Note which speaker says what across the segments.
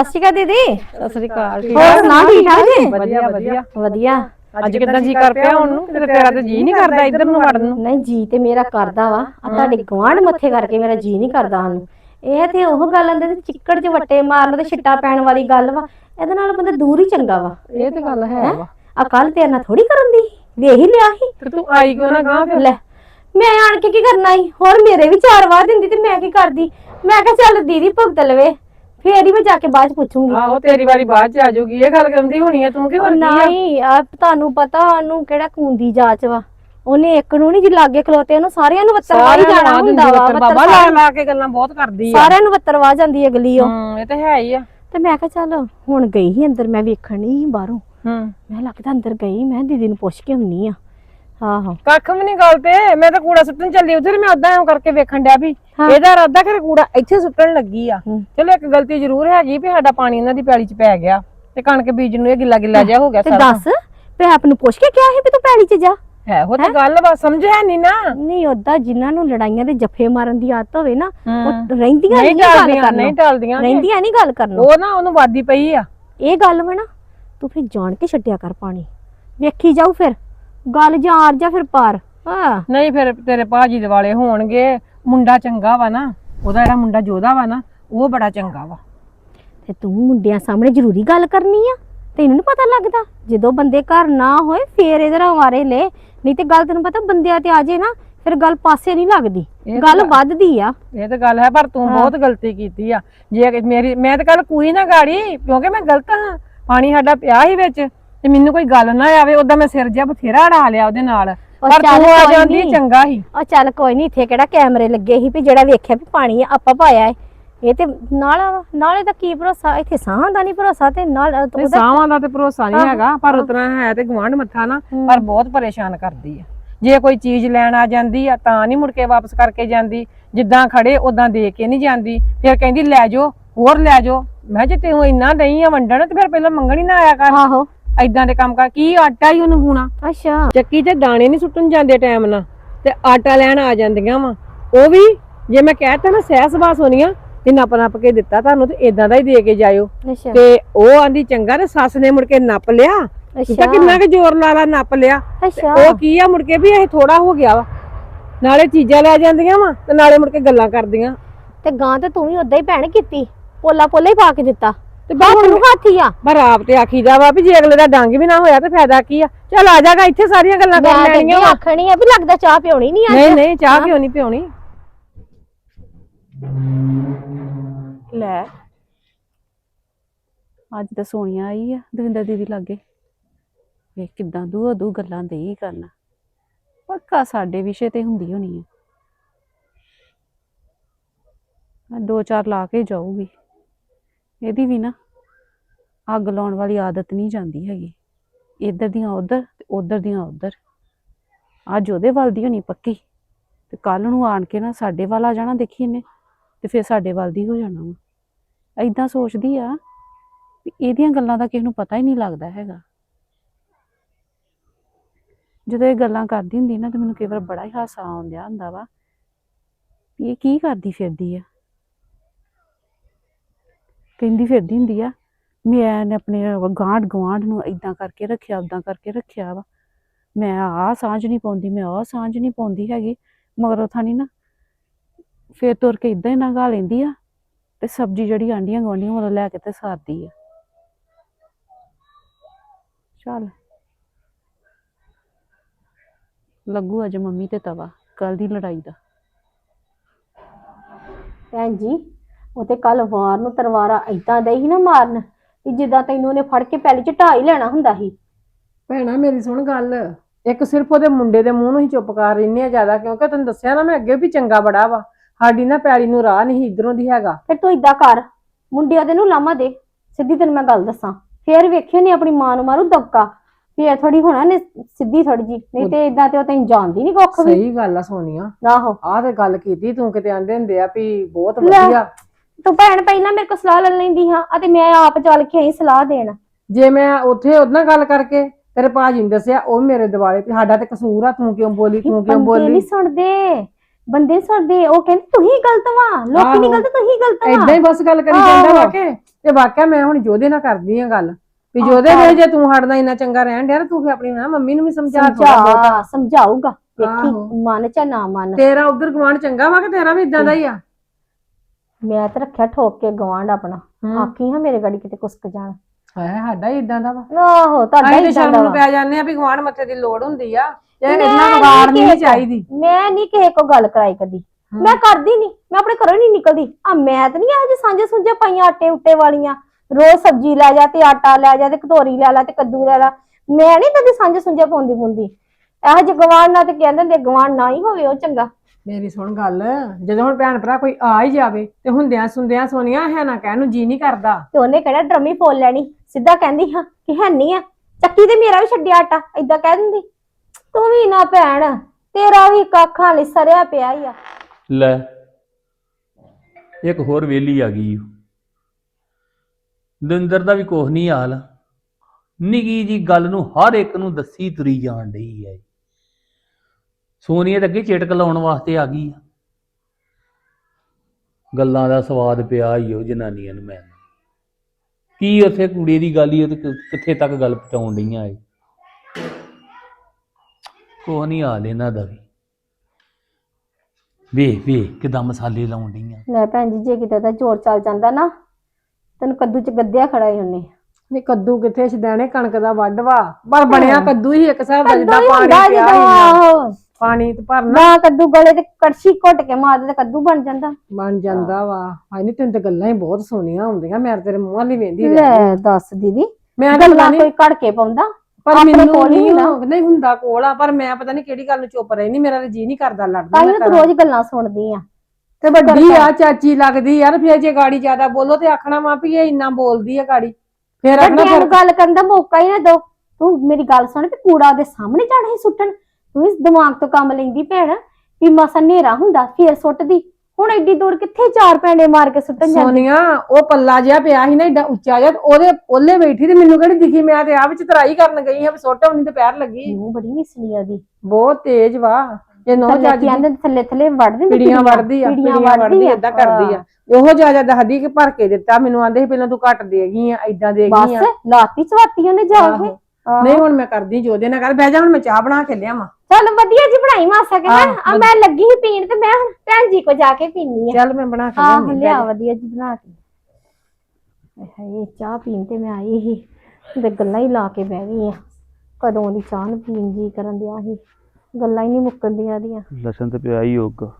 Speaker 1: ਸਤਿ ਸ਼੍ਰੀ ਅਕਾਲ ਦੀਦੀ।
Speaker 2: ਸਤਿ ਸ੍ਰੀ ਅਕਾਲ।
Speaker 1: ਹੋਰ ਸੁਣਾ ਠੀਕ ਠਾਕ ਜੀ?
Speaker 2: ਵਧੀਆ ਵਧੀਆ
Speaker 1: ਵਧੀਆ।
Speaker 2: ਅੱਜ ਕਿੱਦਾਂ ਜੀ ਕਰ ਪਿਆ ਹੁਣ? ਨੂੰ ਕਿਤੇ ਤੇਰਾ ਤੇ ਜੀ ਨਹੀਂ ਕਰਦਾ ਇੱਧਰ ਨੂੰ ਵੜਨ ਨੂੰ।
Speaker 1: ਨਹੀਂ ਜੀ ਤੇ ਮੇਰਾ ਕਰਦਾ ਵਾ। ਆ ਤੁਹਾਡੇ ਗਵਾਂਢ ਮੱਥੇ ਕਰਕੇ ਮੇਰਾ ਜੀ ਨਹੀਂ ਕਰਦਾ ਉਹਨੂੰ ਇਹ ਤੇ ਉਹ ਗੱਲ ਆਂਦੇ ਤੇ ਚਿੱਕੜ 'ਚ ਵੱਟੇ ਮਾਰਨ ਤੇ ਛਿੱਟਾ ਪੈਣ ਵਾਲੀ ਗੱਲ ਵਾ। ਇਹਦੇ ਨਾਲ ਬੰਦਾ ਦੂਰ ਹੀ ਚੰਗਾ ਵਾ।
Speaker 2: ਇਹ ਤੇ ਗੱਲ ਹੈ ਵਾ।
Speaker 1: ਆ ਕੱਲ ਤੇਰੇ ਨਾਲ ਥੋੜੀ ਕਰਨ ਦੀ। ਵੇਖ ਹੀ ਲਿਆ ਸੀ।
Speaker 2: ਤੇ ਤੂੰ ਆਈ ਕਿਉਂ ਨਾ ਗਾਂ ਫਿਰ?
Speaker 1: ਲੈ ਮੈਂ ਆਣ ਕੇ ਕੀ ਕਰਨਾ ਸੀ? ਹੋਰ ਮੇਰੇ ਵੀ ਚਾਰ ਵਾਰ ਦਿੰਦੀ ਤੇ ਮੈਂ ਕੀ ਕਰਦੀ? ਮੈਂ ਕਿਹਾ ਚੱਲ ਦੀਦੀ ਭੁਗਤ ਲਵੇ। ਫੇਰ ਹੀ ਮੈਂ ਜਾ ਕੇ ਬਾਅਦ ਚ ਪੁੱਛੂੰਗੀ।
Speaker 2: ਆਹੋ ਤੇਰੀ ਵਾਰੀ ਬਾਅਦ ਚ ਆ ਜਾਊਗੀ। ਇਹ ਗੱਲ ਕਰਦੀ ਹੋਣੀ ਹੈ ਤੂੰ ਕਿ ਹੋਰ ਕੀ ਆ?
Speaker 1: ਨਹੀਂ ਆ ਤੁਹਾਨੂੰ ਪਤਾ ਉਹਨੂੰ ਕਿਹੜਾ ਖੂੰਦੀ ਜਾਚ ਵਾ। ਉਹਨੇ ਇੱਕ ਨੂੰ ਨਹੀਂ ਜੀ ਲਾਗੇ ਖਲੋਤੇ ਉਹਨੂੰ ਸਾਰਿਆਂ ਨੂੰ ਵੱਤਰਵਾ ਹੀ
Speaker 2: ਸਾਰਿਆਂ
Speaker 1: ਜਾਣਾ
Speaker 2: ਨੂੰ
Speaker 1: ਹੁੰਦਾ ਵਾ
Speaker 2: ਦਿੰਦੀ ਬਾਬਾ ਲਾ ਲਾ ਕੇ ਗੱਲਾਂ ਬਹੁਤ ਕਰਦੀ ਆ।
Speaker 1: ਸਾਰਿਆਂ ਨੂੰ ਵੱਤਰਵਾ ਜਾਂਦੀ ਅਗਲੀ ਉਹ।
Speaker 2: ਹੂੰ ਇਹ ਤੇ ਹੈ ਹੀ ਆ।
Speaker 1: ਤੇ ਮੈਂ ਕਿਹਾ ਚੱਲ ਹੁਣ ਗਈ ਸੀ ਅੰਦਰ ਮੈਂ ਵੇਖਣ ਨਹੀਂ ਸੀ ਬਾਹਰੋਂ।
Speaker 2: ਹੂੰ।
Speaker 1: ਮੈਂ ਲੱਗਦਾ ਅੰਦਰ ਗਈ ਮੈਂ ਦੀਦੀ ਨੂੰ ਪੁੱਛ ਕੇ ਹੁੰਨੀ ਆ। ਆਹੋ
Speaker 2: ਕੱਖ ਵੀ ਨਹੀਂ ਗੱਲ ਤੇ ਮੈਂ ਤਾਂ ਕੂੜਾ ਸੁੱਟਣ ਚੱਲੀ ਉਧਰ ਮੈਂ ਉਦਾਂ ਐਂ ਕਰਕੇ ਵੇਖਣ ਡਿਆ ਵੀ ਇਹਦਾ ਇਰਾਦਾ ਕਰ ਕੂੜਾ ਇੱਥੇ ਸੁੱਟਣ ਲੱਗੀ ਆ। ਚਲੋ ਇੱਕ ਗਲਤੀ ਜ਼ਰੂਰ ਹੈਗੀ ਵੀ ਸਾਡਾ ਪਾਣੀ ਇਹਨਾਂ ਦੀ ਪੈਲੀ 'ਚ ਪੈ ਗਿਆ ਤੇ ਕਣਕ ਬੀਜ ਨੂੰ ਇਹ ਗਿੱਲਾ ਗਿੱਲਾ ਜਿਹਾ ਹੋ ਗਿਆ
Speaker 1: ਤੇ
Speaker 2: ਸਾਰਾ।
Speaker 1: ਦੱਸ ਆਪ ਨੂੰ ਪੁੱਛ ਕੇ ਕਿਹਾ ਸੀ ਵੀ ਤੂੰ ਪੈਲੀ 'ਚ ਜਾ?
Speaker 2: ਹੈ ਉਹ ਤੇ ਗੱਲ ਵਾ ਸਮਝ ਹੈ ਨਹੀਂ ਨਾ।
Speaker 1: ਨਹੀਂ ਓਦਾਂ ਜਿਨ੍ਹਾਂ ਨੂੰ ਲੜਾਈਆਂ ਦੇ ਜੱਫੇ ਮਾਰਨ ਦੀ ਆਦਤ ਹੋਵੇ ਨਾ। ਉਹ ਰਹਿੰਦੀਆਂ
Speaker 2: ਨਹੀਂ
Speaker 1: ਨਹੀਂ ਗੱਲ
Speaker 2: ਟਾਲਦੀਆਂ
Speaker 1: ਕਰਨ
Speaker 2: ਨਹੀਂ ਟਾਲਦੀਆਂ
Speaker 1: ਰਹਿੰਦੀਆਂ ਨਹੀਂ ਗੱਲ ਕਰਨ
Speaker 2: ਉਹ ਨਾ ਉਹਨੂੰ ਵਾਦੀ ਪਈ ਆ।
Speaker 1: ਇਹ ਗੱਲ ਵਾ ਨਾ ਤੂੰ ਫਿਰ ਜਾਣ ਕੇ ਛੱਡਿਆ ਕਰ ਪਾਣੀ। ਵੇਖੀ ਜਾਊ ਫਿਰ। ਗੱਲ ਜਾਂ ਆਰ ਜਾਂ ਫਿਰ ਪਾਰ ਹਾਂ।
Speaker 2: ਨਹੀਂ ਫਿਰ ਤੇਰੇ ਭਾਜੀ ਦੇ ਵਾਲੇ ਹੋਣਗੇ ਮੁੰਡਾ ਚੰਗਾ ਵਾ ਨਾ ਉਹਦਾ ਜਿਹੜਾ ਮੁੰਡਾ ਜੋਦਾ ਵਾ ਨਾ ਉਹ ਬੜਾ ਚੰਗਾ ਵਾ।
Speaker 1: ਤੇ ਤੂੰ ਮੁੰਡਿਆਂ ਸਾਹਮਣੇ ਜ਼ਰੂਰੀ ਗੱਲ ਕਰਨੀ ਆ ਤੈਨੂੰ ਨੀ ਪਤਾ ਲੱਗਦਾ ਜਦੋਂ ਬੰਦੇ ਘਰ ਨਾ ਹੋਏ ਫੇਰ ਇਹਦੇ ਨਾਲ ਲੈ। ਨਹੀਂ ਤੇ ਗੱਲ ਤੈਨੂੰ ਪਤਾ ਬੰਦਿਆਂ ਤੇ ਆ ਜੇ ਨਾ ਫਿਰ ਗੱਲ ਪਾਸੇ ਨਹੀਂ ਲੱਗਦੀ
Speaker 2: ਇਹ
Speaker 1: ਗੱਲ ਵੱਧਦੀ ਆ।
Speaker 2: ਇਹ ਤਾਂ ਗੱਲ ਹੈ ਪਰ ਤੂੰ ਬਹੁਤ ਗਲਤੀ ਕੀਤੀ ਆ। ਜੇ ਮੇਰੀ ਮੈਂ ਤਾਂ ਕੱਲ ਕੋਈ ਨਾ ਗਾੜੀ ਕਿਉਂਕਿ ਮੈਂ ਗਲਤ ਹਾਂ ਪਾਣੀ ਸਾਡਾ ਪਿਆ ਹੀ ਵਿੱਚ। ਤੇ ਮੈਨੂੰ ਕੋਈ ਗੱਲ ਨਾ ਆਵੇ ਉਦਾਂ ਮੈਂ ਸਿਰ ਜਿਹਾ ਬਥੇਰਾ ਅੜਾ ਲਿਆ ਉਹਦੇ ਨਾਲ। ਪਰ
Speaker 1: ਚੱਲ
Speaker 2: ਤੂੰ ਆ
Speaker 1: ਕੋਈ
Speaker 2: ਜਾਂਦੀ
Speaker 1: ਨੀ।
Speaker 2: ਚੰਗਾ ਹੀ
Speaker 1: ਉਹ ਚੱਲ ਕੋਈ ਨਹੀਂ ਇੱਥੇ ਕਿਹੜਾ ਕੈਮਰੇ ਲੱਗੇ ਸੀ ਵੀ ਜਿਹੜਾ ਵੇਖਿਆ ਵੀ ਪਾਣੀ ਆਪਾਂ ਪਾਇਆ ਏ। ਇਹ ਤੇ ਨਾਲਾ ਵਾ ਨਾਲੇ ਦਾ ਕੀ ਭਰੋਸਾ ਇੱਥੇ ਸਾਹਾਂ ਦਾ ਨਹੀਂ ਭਰੋਸਾ ਤੇ ਨਾਲ
Speaker 2: ਤੇ
Speaker 1: ਉਹਦਾ
Speaker 2: ਸਾਵਾਂ ਦਾ ਤੇ ਭਰੋਸਾ ਨਹੀਂ ਹੈਗਾ ਪਰ ਉਤਨਾ ਹੈ ਤੇ ਗਵਾਂਢ ਮੱਥਾ ਨਾ ਪਰ ਬਹੁਤ ਪਰੇਸ਼ਾਨ ਕਰਦੀ ਆ। ਜੇ ਕੋਈ ਚੀਜ਼ ਲੈਣ ਆ ਜਾਂਦੀ ਆ ਤਾਂ ਨਹੀਂ ਮੁੜ ਕੇ ਵਾਪਸ ਕਰਕੇ ਜਾਂਦੀ। ਜਿੱਦਾਂ ਖੜੇ ਉਦਾਂ ਦੇ ਕੇ ਨਹੀਂ ਜਾਂਦੀ। ਫਿਰ ਕਹਿੰਦੀ ਲੈ ਜਾਓ ਹੋਰ ਲੈ ਜਾਓ। ਮੈਂ ਜੇ ਤੈਨੂੰ ਇੰਨਾ ਨਹੀਂ ਆ ਵੰਡਣ ਤੇ ਫਿਰ ਪਹਿਲਾਂ ਮੰਗਣੀ ਨਾ ਆਇਆ ਕਰ।
Speaker 1: ਆਹੋ।
Speaker 2: ਐਦਾਂ ਦੇ ਕੰਮ ਕਰ ਕੀ ਆਟਾ ਹੀ ਉਹਨੂੰ ਗੁਣਾ?
Speaker 1: ਅੱਛਾ।
Speaker 2: ਚੱਕੀ ਤੇ ਦਾਣੇ ਨਹੀਂ ਸੁੱਟਣ ਜਾਂਦੇ ਟਾਈਮ ਨਾਲ ਤੇ ਆਟਾ ਲੈਣ ਆ ਜਾਂਦੀਆਂ ਵਾ। ਉਹ ਵੀ ਜੇ ਮੈਂ ਕਹਿਤਾ ਨਾ ਸਹਿ ਸੁਭਾਅ ਸੋਨੀਆ ਤੇ ਨੱਪ ਨੱਪ ਕੇ ਦਿੱਤਾ ਤੁਹਾਨੂੰ ਤੇ ਇਦਾਂ ਦਾ ਹੀ ਦੇ ਕੇ ਜਾਇਓ।
Speaker 1: ਅੱਛਾ।
Speaker 2: ਤੇ ਉਹ ਆਂਦੀ ਚੰਗਾ ਤੇ ਸੱਸ ਨੇ ਮੁੜ ਕੇ ਨੱਪ ਲਿਆ।
Speaker 1: ਅੱਛਾ।
Speaker 2: ਕਿੰਨਾ ਕੁ ਜ਼ੋਰ ਲਾ ਲਾ ਨੱਪ ਲਿਆ।
Speaker 1: ਅੱਛਾ।
Speaker 2: ਉਹ ਕੀ ਆ ਮੁੜ ਕੇ ਵੀ ਇਹ ਥੋੜਾ ਹੋ ਗਿਆ ਵਾ। ਨਾਲੇ ਚੀਜ਼ਾਂ ਲੈ ਜਾਂਦੀਆਂ ਵਾ ਤੇ ਨਾਲੇ ਮੁੜ ਕੇ ਗੱਲਾਂ ਕਰਦੀਆਂ।
Speaker 1: ਤੇ ਗਾਂ ਤੇ ਤੂੰ ਵੀ ਉਦਾਂ ਹੀ ਭੈਣ ਕੀਤੀ ਪੋਲਾ ਪੋਲਾ ਹੀ ਪਾ ਕੇ ਦਿੱਤਾ।
Speaker 2: ਤੇ
Speaker 1: ਹੱਥ ਨੂੰ ਹੱਥ ਆ।
Speaker 2: ਪਰ ਆਪ ਤੇ ਆਖੀਦਾ ਵਾ ਵੀ ਜੇ ਅਗਲੇ ਦਾ ਡੰਗ ਵੀ ਨਾ ਹੋਇਆ ਤੇ ਫਾਇਦਾ ਕੀ ਆ? ਚੱਲ ਆ ਜਾਗਾ ਇੱਥੇ ਸਾਰੀਆਂ ਗੱਲਾਂ
Speaker 1: ਮੈਂ
Speaker 2: ਕਰ ਲੈਣੀਆਂ
Speaker 1: ਅੱਗੇ
Speaker 2: ਵਾ।
Speaker 1: ਆਖਣੀ ਆ ਵੀ ਲੱਗਦਾ ਚਾਹ ਪਿਉਣੀ ਨਹੀਂ
Speaker 2: ਨਹੀਂ
Speaker 1: ਅੱਜ।
Speaker 2: ਨਹੀਂ ਚਾਹ ਕਿਉਂ ਨਹੀਂ ਪਿਉਣੀ।
Speaker 3: ਲੈ ਅੱਜ ਤਾਂ ਸੋਨੀਆ ਆਈ ਆ ਦਵਿੰਦਰ ਦੀਦੀ ਲਾਗੇ। ਵੇਖ ਕਿਦਾਂ ਦੂ ਦੂ ਗੱਲਾਂ ਦੇਈ ਕਰਨਾ। ਪੱਕਾ ਸਾਡੇ ਵਿਸ਼ੇ ਤੇ ਹੁੰਦੀ ਹੋਣੀ ਆ। ਆਹ ਦੋ ਚਾਰ ਲਾ ਕੇ ਜਾਊਗੀ। ਇਹਦੀ ਵੀ ਨਾ ਅੱਗ ਲਾਉਣ ਵਾਲੀ ਆਦਤ ਨਹੀਂ ਜਾਂਦੀ ਹੈਗੀ। ਇੱਧਰ ਦੀਆਂ ਉੱਧਰ ਤੇ ਉੱਧਰ ਦੀਆਂ ਉੱਧਰ। ਅੱਜ ਉਹਦੇ ਵੱਲ ਦੀ ਹੋਣੀ ਪੱਕੀ। ਤੇ ਕੱਲ ਨੂੰ ਆਣ ਕੇ ਨਾ ਸਾਡੇ ਵੱਲ ਆ ਜਾਣਾ ਦੇਖੀ ਇਹਨੇ, ਤੇ ਫਿਰ ਸਾਡੇ ਵੱਲ ਦੀ ਹੋ ਜਾਣਾ ਵਾ। ਐਦਾਂ ਸੋਚਦੀ ਆ ਵੀ ਇਹਦੀਆਂ ਗੱਲਾਂ ਦਾ ਕਿਸੇ ਨੂੰ ਪਤਾ ਹੀ ਨਹੀਂ ਲੱਗਦਾ ਹੈਗਾ। ਜਦੋਂ ਇਹ ਗੱਲਾਂ ਕਰਦੀ ਹੁੰਦੀ ਨਾ ਤੇ ਮੈਨੂੰ ਕਈ ਵਾਰ ਬੜਾ ਹੀ ਹਾਸਾ ਆਉਂਦਿਆ ਹੁੰਦਾ ਵਾ ਵੀ ਇਹ ਕੀ ਕਰਦੀ ਫਿਰਦੀ ਆ। ਕਹਿੰਦੀ ਫਿਰਦੀ ਹੁੰਦੀ ਆ, ਮੈਂ ਨੇ ਆਪਣੇ ਗਾਂਢ ਗਵਾਂਢ ਨੂੰ ਇਦਾਂ ਕਰਕੇ ਰੱਖਿਆ ਉਦਾਂ ਕਰਕੇ ਰੱਖਿਆ ਵਾ। ਮੈਂ ਆਹ ਸਾਂਝ ਨਹੀਂ ਪਾਉਂਦੀ, ਮੈਂ ਆਹ ਸਾਂਝ ਨਹੀਂ ਪਾਉਂਦੀ ਹੈਗੀ, ਮਗਰ ਉਹ ਥਾਣੀ ਨਾ ਫੇਰ ਤੁਰ ਕੇ ਇਦਾਂ ਹੀ ਨਗਾ ਲੈਂਦੀ ਆ ਤੇ ਸਬਜ਼ੀ ਜਿਹੜੀ ਆਂਡੀਆਂ ਗਵਾਂਡੀਆਂ ਵੱਲੋਂ ਲੈ ਕੇ ਤੇ ਸਾਰਦੀ ਆ। ਚੱਲ। ਲੱਗੂ ਅੱਜ ਮੰਮੀ ਤੇ ਤਵਾ ਕੱਲ ਦੀ ਲੜਾਈ ਦਾ।
Speaker 1: ਭੈਣ ਜੀ ਉਹ ਤੇ ਕੱਲ ਵਾਰ ਨੂੰ ਤਰਵਾਰਾ ਏਦਾਂ ਦੇ ਹੀ ਨਾ ਮਾਰਨ ਵੀ ਜਿੱਦਾਂ ਤੈਨੂੰ ਉਹਨੇ ਫੜ ਕੇ ਪੈਲੀ ਚ ਢਾਈ ਲੈਣਾ ਹੁੰਦਾ ਸੀ।
Speaker 2: ਭੈਣਾ ਮੇਰੀ ਸੁਣ ਗੱਲ। ਇੱਕ ਸਿਰਫ ਉਹਦੇ ਮੁੰਡੇ ਦੇ ਮੂੰਹ ਨੂੰ ਹੀ ਚੁੱਪ ਕਰ ਰਹਿੰਦੇ ਆ ਜ਼ਿਆਦਾ ਕਿਉਂਕਿ ਤੈਨੂੰ ਦੱਸਿਆ ਨਾ ਮੈਂ ਅੱਗੇ ਵੀ ਚੰਗਾ ਬੜਾ ਵਾ। ਸਾਡੀ ਨਾ ਪੈਲੀ ਨੂੰ ਰਾਹ ਨਹੀਂ ਇਧਰੋਂ ਦੀ ਹੈਗਾ।
Speaker 1: ਫਿਰ ਤੂੰ ਏਦਾਂ ਕਰ ਮੁੰਡਿਆਂ ਦੇ ਨੂੰ ਲਾਮਾ ਦੇ। ਸਿੱਧੀ ਤੈਨੂੰ ਮੈਂ ਗੱਲ ਦੱਸਾਂ। ਫੇਰ ਵੇਖਿਓ ਨੇ ਆਪਣੀ ਮਾਂ ਨੂੰ ਮਾਰੂ ਦਬਕਾ। ਫੇਰ ਥੋੜੀ ਹੋਣਾ ਨੇ ਸਿੱਧੀ ਥੋੜੀ ਜੀ ਨਹੀਂ ਤੇ ਏਦਾਂ ਤੇ ਉਹ ਤੈਨੂੰ ਜਾਣਦੀ ਨਹੀਂ ਕੁੱਖ ਵੀ।
Speaker 2: ਸਹੀ ਗੱਲ ਆ ਸੋਨੀਆ।
Speaker 1: ਆਹੋ।
Speaker 2: ਆਹ ਤੇ ਗੱਲ ਕੀਤੀ ਤੂੰ ਕਿਤੇ ਆਂਦੇ ਹੁੰਦੇ ਆ ਵੀ ਬਹੁਤ
Speaker 1: ਲੈ।
Speaker 2: ਵਧੀਆ।
Speaker 1: ਤੂੰ ਭੈਣ ਪਹਿਲਾਂ ਮੇਰੇ ਕੋਲ ਸਲਾਹ ਲੈ ਲੈਂਦੀ ਹਾਂ ਅਤੇ ਮੈਂ ਆਪ ਚੱਲ ਕੇ ਆਈ ਸਲਾਹ ਦੇਣ।
Speaker 2: ਜੇ ਮੈਂ ਉੱਥੇ ਉਹਦੇ ਨਾਲ ਗੱਲ ਕਰਕੇ ਤੇਰੇ ਭਾਜੀ ਨੂੰ ਦੱਸਿਆ ਉਹ ਵੀ ਮੇਰੇ ਦਿਵਾਲੇ ਤੇ ਸਾਡਾ ਤੇ ਕਸੂਰ ਆ ਤੂੰ ਕਿਉਂ ਬੋਲੀ ਤੂੰ ਕਿਉਂ
Speaker 1: ਬੰਦੇ
Speaker 2: ਬੋਲੀ?
Speaker 1: ਨਹੀਂ ਸੁਣਦੇ ਬੰਦੇ ਨੀ ਸੁਣਦੇ ਉਹ ਕਹਿੰਦੇ ਤੂੰ ਹੀ ਗਲਤ ਵਾ ਲੋਕੀ ਨਹੀਂ
Speaker 2: ਆਹੋ।
Speaker 1: ਗਲਤ ਤੂੰ ਹੀ ਗਲਤ ਵਾ।
Speaker 2: ਏਦਾਂ ਹੀ ਬਸ ਗੱਲ ਕਰੀ ਜਾਂਦਾ ਵਾ ਕਿ ਤੇ ਵਾਕਿਆ ਮੈਂ ਹੁਣ ਜੋਦੇ ਨਾਲ ਕਰਦੀ ਆ ਗੱਲ ਵੀ ਜੋਦੇ ਦੇ ਜੇ ਤੂੰ ਹਟਦਾ ਇੰਨਾ ਚੰਗਾ ਰਹਿਣ ਡਿਆ ਤੇ ਤੂੰ ਫਿਰ ਆਪਣੀ ਨਾ ਮੰਮੀ ਨੂੰ ਵੀ ਸਮਝਾ ਥੋੜਾ ਬਹੁਤਾ।
Speaker 1: ਸਮਝਾ ਸਮਝਾਊਗਾ
Speaker 2: ਆਹੋ।
Speaker 1: ਵੇਖੀ ਮਨ ਚ ਨਾ ਮਨ।
Speaker 2: ਤੇਰਾ ਉਧਰ ਗਵਾਂਢ ਚੰਗਾ ਵਾ ਕਿ ਤੇਰਾ ਵੀ ਇਦਾਂ ਦਾ ਹੀ ਆ?
Speaker 1: ਮੈਂ ਤੇ ਰੱਖਿਆ ਠੋਕ ਕੇ ਗਵਾਂਢ ਆਪਣਾ।
Speaker 2: ਹਮ।
Speaker 1: ਆਖੀ ਹਾਂ ਮੇਰੇ ਗਾੜੀ ਕਿਤੇ ਕੁਸਕ ਜਾਣ।
Speaker 2: ਹੈ ਸਾਡਾ ਹੀ ਇਦਾਂ ਦਾ ਵਾ।
Speaker 1: ਆਹੋ ਤੁਹਾਡਾ
Speaker 2: ਅਸੀਂ ਤੇ ਸ਼ਰਮ ਨੂੰ
Speaker 1: ਵਾ।
Speaker 2: ਪੈ ਜਾਂਦੇ ਆ ਵੀ ਗਵਾਂਢ ਮੱਥੇ ਦੀ ਲੋੜ ਹੁੰਦੀ ਆ। ਤੇ
Speaker 1: ਮੈਂ
Speaker 2: ਇਹਨਾਂ
Speaker 1: ਨਹੀਂ ਕਿਸੇ
Speaker 2: ਚਾਹੀਦੀ।
Speaker 1: ਮੈਂ ਨਹੀਂ ਕਿਸੇ ਕੋ ਗੱਲ ਕਰਾਈ ਕਦੀ। ਮੈਂ ਕਰਦੀ ਨਹੀਂ। ਮੈਂ ਆਪਣੇ ਘਰੋਂ ਨਹੀਂ ਨਿਕਲਦੀ। ਆ ਮੈਂ ਤਾਂ ਨਹੀਂ ਇਹੋ ਜਿਹੇ ਸਾਂਝੇ ਸੁੰਝੇ ਪਾਈਆਂ ਆਟੇ ਉੱਟੇ ਵਾਲੀਆਂ। ਰੋਜ਼ ਸਬਜ਼ੀ ਲੈ ਜਾ ਤੇ ਆਟਾ ਲੈ ਜਾ ਤੇ ਕਟੋਰੀ ਲੈ ਲੈ ਤੇ ਕੱਦੂ ਲੈ ਲੈ। ਮੈਂ ਨਹੀਂ ਕਦੀ ਸਾਂਝੇ ਸੁੰਝੇ ਪਾਉਂਦੀ ਪੁੰਦੀ ਇਹੋ ਜਿਹੇ ਗਵਾਂਢ ਨਾਲ ਤੇ ਕਹਿੰਦੇ ਹੁੰਦੇ ਗਵਾਂਢ ਨਾ ਹੀ ਹੋਵੇ ਉਹ ਚੰਗਾ।
Speaker 2: ਮੇਰੀ ਸੁਣ ਗੱਲ ਜਦੋਂ ਹੁਣ ਭੈਣ ਭਰਾ ਕੋਈ ਆ ਹੀ ਜਾਵੇ ਤੇ ਹੁੰਦਿਆਂ ਸੁੰਦਿਆਂ ਸੋਨੀਆਂ ਹੈ ਨਾ ਕਹਿਣ ਨੂੰ ਜੀ ਨਹੀਂ ਕਰਦਾ।
Speaker 1: ਤੇ ਉਹਨੇ ਕਿਹੜਾ ਡਰਮੀ ਫੋਲ ਲੈਣੀ? ਸਿੱਧਾ ਕਹਿੰਦੀ ਹਾਂ ਕਿ ਹੈ ਨਹੀਂ ਆ। ਚੱਕੀ ਤੇ ਮੇਰਾ ਵੀ ਛੱਡਿਆ ਆਟਾ ਏਦਾਂ ਕਹਿ ਦਿੰਦੀ। ਤੂੰ ਵੀ ਨਾ ਭੈਣ ਤੇਰਾ ਵੀ ਕੱਖਾਂ ਲਈ ਸਰਿਆ ਪਿਆ ਹੀ ਆ।
Speaker 4: ਲੈ ਇੱਕ ਹੋਰ ਵੇਲੀ ਆ ਗਈ ਓ। ਦਵਿੰਦਰ ਦਾ ਵੀ ਕੁਛ ਨਹੀਂ ਹਾਲ। ਨਿੱਕੀ ਜੀ ਗੱਲ ਨੂੰ ਹਰ ਇੱਕ ਨੂੰ ਦੱਸੀ ਤੁਰੀ ਜਾਣ ਡਈ ਹੈ ਸੋਨੀਆ ਤਾਂ ਅੱਗੇ ਚਿਟਕ ਲਾਉਣ ਵਾਸਤੇ ਆ ਗਈ ਆ। ਗੱਲਾਂ ਦਾ ਸਵਾਦ ਪਿਆ ਹੀ ਉਹ ਜਨਾਨੀਆਂ ਨੂੰ ਮੈਂ। ਕੀ ਉੱਥੇ ਕੁੜੀ ਦੀ ਗੱਲ ਹੀ ਉਹ ਤੇ ਕਿ- ਕਿੱਥੇ ਤੱਕ ਗੱਲ ਪਹੁੰਚਾਉਣ ਡਈਆਂ ਏ ਕੋਹ ਨਹੀਂ ਹਾਲ ਇਹਨਾਂ ਦਾ ਵੀ। ਵੇ ਵੇ ਕਿਦਾਂ ਮਸਾਲੇ ਲਾਉਣ ਡਈਆਂ।
Speaker 1: ਲੈ ਭੈਣ ਜੀ ਜੇ ਕਿਤੇ ਤਾਂ ਜ਼ੋਰ ਚੱਲ ਜਾਂਦਾ ਨਾ ਤੈਨੂੰ ਕੱਦੂ ਚ ਗੱਦਿਆ ਖੜਾ ਹੀ ਉਹਨੇ
Speaker 2: ਨਹੀਂ ਕੱਦੂ ਕਿੱਥੇ? ਛਦੈਣੇ ਕਣਕ ਦਾ ਵੱਢ ਵਾ। ਪਰ ਬਣਿਆ ਕੱਦੂ ਹੀ ਇੱਕ ਹਿਸਾਬ ਦਾ ਜਿੱਦਾਂ ਪਾਣੀ ਪਿਆ
Speaker 1: ਆਹੋ।
Speaker 2: ਪਾਣੀ ਤੇ ਭਰਨਾ।
Speaker 1: ਨਾ ਕੱਦੂ ਗਲੇ ਤੇ ਕੜਛੀ ਘੁੱਟ ਕੇ ਮਾਰਦੇ ਤੇ ਕੱਦੂ ਬਣ ਜਾਂਦਾ।
Speaker 2: ਬਣ ਜਾਂਦਾ ਵਾ। ਹਾਏ ਨਹੀਂ ਤੈਨੂੰ ਤਾਂ ਗੱਲਾਂ ਹੀ ਬਹੁਤ ਸੋਹਣੀਆਂ ਹੁੰਦੀਆਂ। ਮੈਂ ਤਾਂ ਤੇਰੇ ਮੂੰਹ ਵਾਲੀ ਵੇਂਦੀ
Speaker 1: ਲੈ ਦੱਸ ਦੀਦੀ
Speaker 2: ਮੈਂ
Speaker 1: ਗੱਲਾਂ ਕੋਈ ਘੜ ਕੇ ਪਾਉਂਦਾ?
Speaker 2: ਪਰ ਮੈਨੂੰ ਨਹੀਂ। ਨਹੀਂ ਹੁੰਦਾ ਕੋਲ ਪਰ ਮੈਂ ਪਤਾ ਨਹੀਂ ਕਿਹੜੀ ਗੱਲ ਨੂੰ ਚੁੱਪ ਰਹੀ ਨਹੀਂ ਮੇਰਾ ਜੀ ਨਹੀਂ ਕਰਦਾ ਲੜਦਾ
Speaker 1: ਤਾਂ
Speaker 2: ਮੈਂ
Speaker 1: ਤੂੰ। ਰੋਜ਼ ਗੱਲਾਂ ਸੁਣਦੀ ਆ
Speaker 2: ਤੇ ਵੱਡੀ ਆ ਚਾਚੀ ਲੱਗਦੀ ਯਾਰ ਫਿਰ ਜੇ ਗਾੜੀ ਜ਼ਿਆਦਾ ਬੋਲੋ ਤੇ ਆਖਣਾ ਵਾ ਵੀ ਇਹ ਇੰਨਾ ਬੋਲਦੀ ਆ ਗਾੜੀ। ਫਿਰ ਆਖਣਾ ਫਿਰ
Speaker 1: ਗੱਲ ਕਰਨ ਦਾ ਮੌਕਾ ਹੀ ਨਾ ਦੋ ਤੂੰ ਮੇਰੀ ਗੱਲ ਸੁਣ ਵੀ ਕੂੜਾ ਉਹਦੇ ਸਾਹਮਣੇ ਜਾਣਾ ਹੀ ਸੁੱਟਣ। ਤੂੰ ਇਸ ਦਿਮਾਗ ਤੋਂ ਕੰਮ ਲੈਂਦੀ ਭੈਣ ਵੀ ਮਸਾ ਹਨੇਰਾ ਹੁੰਦਾ ਫੇਰ ਸੁੱਟਦੀ। ਹੁਣ ਐਡੀ ਦੂਰ ਕਿੱਥੇ ਚਾਰ ਪੈਂਡੇ ਮਾਰ ਕੇ ਸੁੱਟਣ ਜਾਂਦੀ?
Speaker 2: ਸੋਨੀਆ ਉਹ ਪੱਲਾ ਜਿਹਾ ਪਿਆ ਸੀ ਨਾ ਏਡਾ ਉੱਚਾ ਜਿਹਾ ਤੇ ਉਹਦੇ ਉਹਲੇ ਬੈਠੀ ਤੇ ਮੈਨੂੰ ਕਿਹੜੀ ਦਿਖੀ? ਮੈਂ ਤੇ ਆ ਵਿੱਚ ਤਰਾਈ ਕਰਨ ਗਈ ਹਾਂ ਵੀ ਸੁੱਟ ਆਉਣੀ ਤੇ ਪੈਰ ਲੱਗੀ।
Speaker 1: ਨੂੰ ਬੜੀ ਮਿਸਲੀ ਆ ਦੀ
Speaker 2: ਬਹੁਤ ਤੇਜ਼ ਵਾ। ਜੇ ਨੋ
Speaker 1: ਥੱਲੇ
Speaker 2: ਜੱਜ
Speaker 1: ਕਹਿੰਦੇ ਥੱਲੇ ਥੱਲੇ ਵੱਢ ਦਿੰਦੀ
Speaker 2: ਪਿੜੀਆਂ ਵੜਦੀ ਆ ਪਿੜੀਆਂ ਵੜਦੀ ਏਦਾਂ ਕਰਦੀ ਆ। ਇਹੋ ਜਿਹਾ ਜਿਹਾ ਦੱਸਦੀ ਕਿ ਭਰ ਕੇ ਦਿੱਤਾ ਮੈਨੂੰ ਆਂਦੇ ਸੀ ਪਹਿਲਾਂ ਤੂੰ ਘੱਟ ਦੇ ਗਈ ਆ ਏਦਾਂ ਦੇ
Speaker 1: ਬਸ
Speaker 2: ਗਈ ਆ
Speaker 1: ਲਾਤੀ ਚਵਾਤੀ ਉਹਨੇ ਜਾ ਕੇ।
Speaker 2: ਨਹੀਂ ਹੁਣ ਮੈਂ ਕਰਦੀ ਜੋਦੇ ਨਾਲ ਕਰ। ਬਹਿ ਜਾ ਹੁਣ ਮੈਂ ਚਾਹ ਬਣਾ ਕੇ ਲਿਆਵਾਂ।
Speaker 1: ਚੱਲ ਵਧੀਆ ਜੀ ਬਣਾਈ ਮਾਸਾ ਕੇ ਨਾ। ਆ ਮੈਂ ਲੱਗੀ ਸੀ ਪੀਣ ਤੇ ਮੈਂ ਹੁਣ ਭੈਣ ਜੀ ਕੋ ਜਾ ਕੇ ਪੀਣੀ ਆ।
Speaker 2: ਚੱਲ ਮੈਂ ਬਣਾ ਕੇ
Speaker 1: ਆਹ
Speaker 2: ਲਿਆਉਂਦੀ
Speaker 1: ਲਿਆ ਵਧੀਆ ਜੀ ਬਣਾ ਕੇ। ਹਾਏ ਚਾਹ ਪੀਣ ਤੇ ਮੈਂ ਆਈ ਸੀ। ਤੇ ਗੱਲਾਂ ਹੀ ਲਾ ਕੇ ਬਹਿ ਗਈ ਆ। ਕਦੋਂ ਦੀ ਚਾਹ ਨੂੰ ਪੀਣ ਜੀ ਕਰਨ ਦਿਆ ਸੀ। ਗੱਲਾਂ ਹੀ ਨਹੀਂ ਮੁੱਕਣਦੀਆਂ ਦੀਆਂ
Speaker 5: ਲਸਣ ਤੇ ਪਿਆ ਹੀ ਹੋਊਗਾ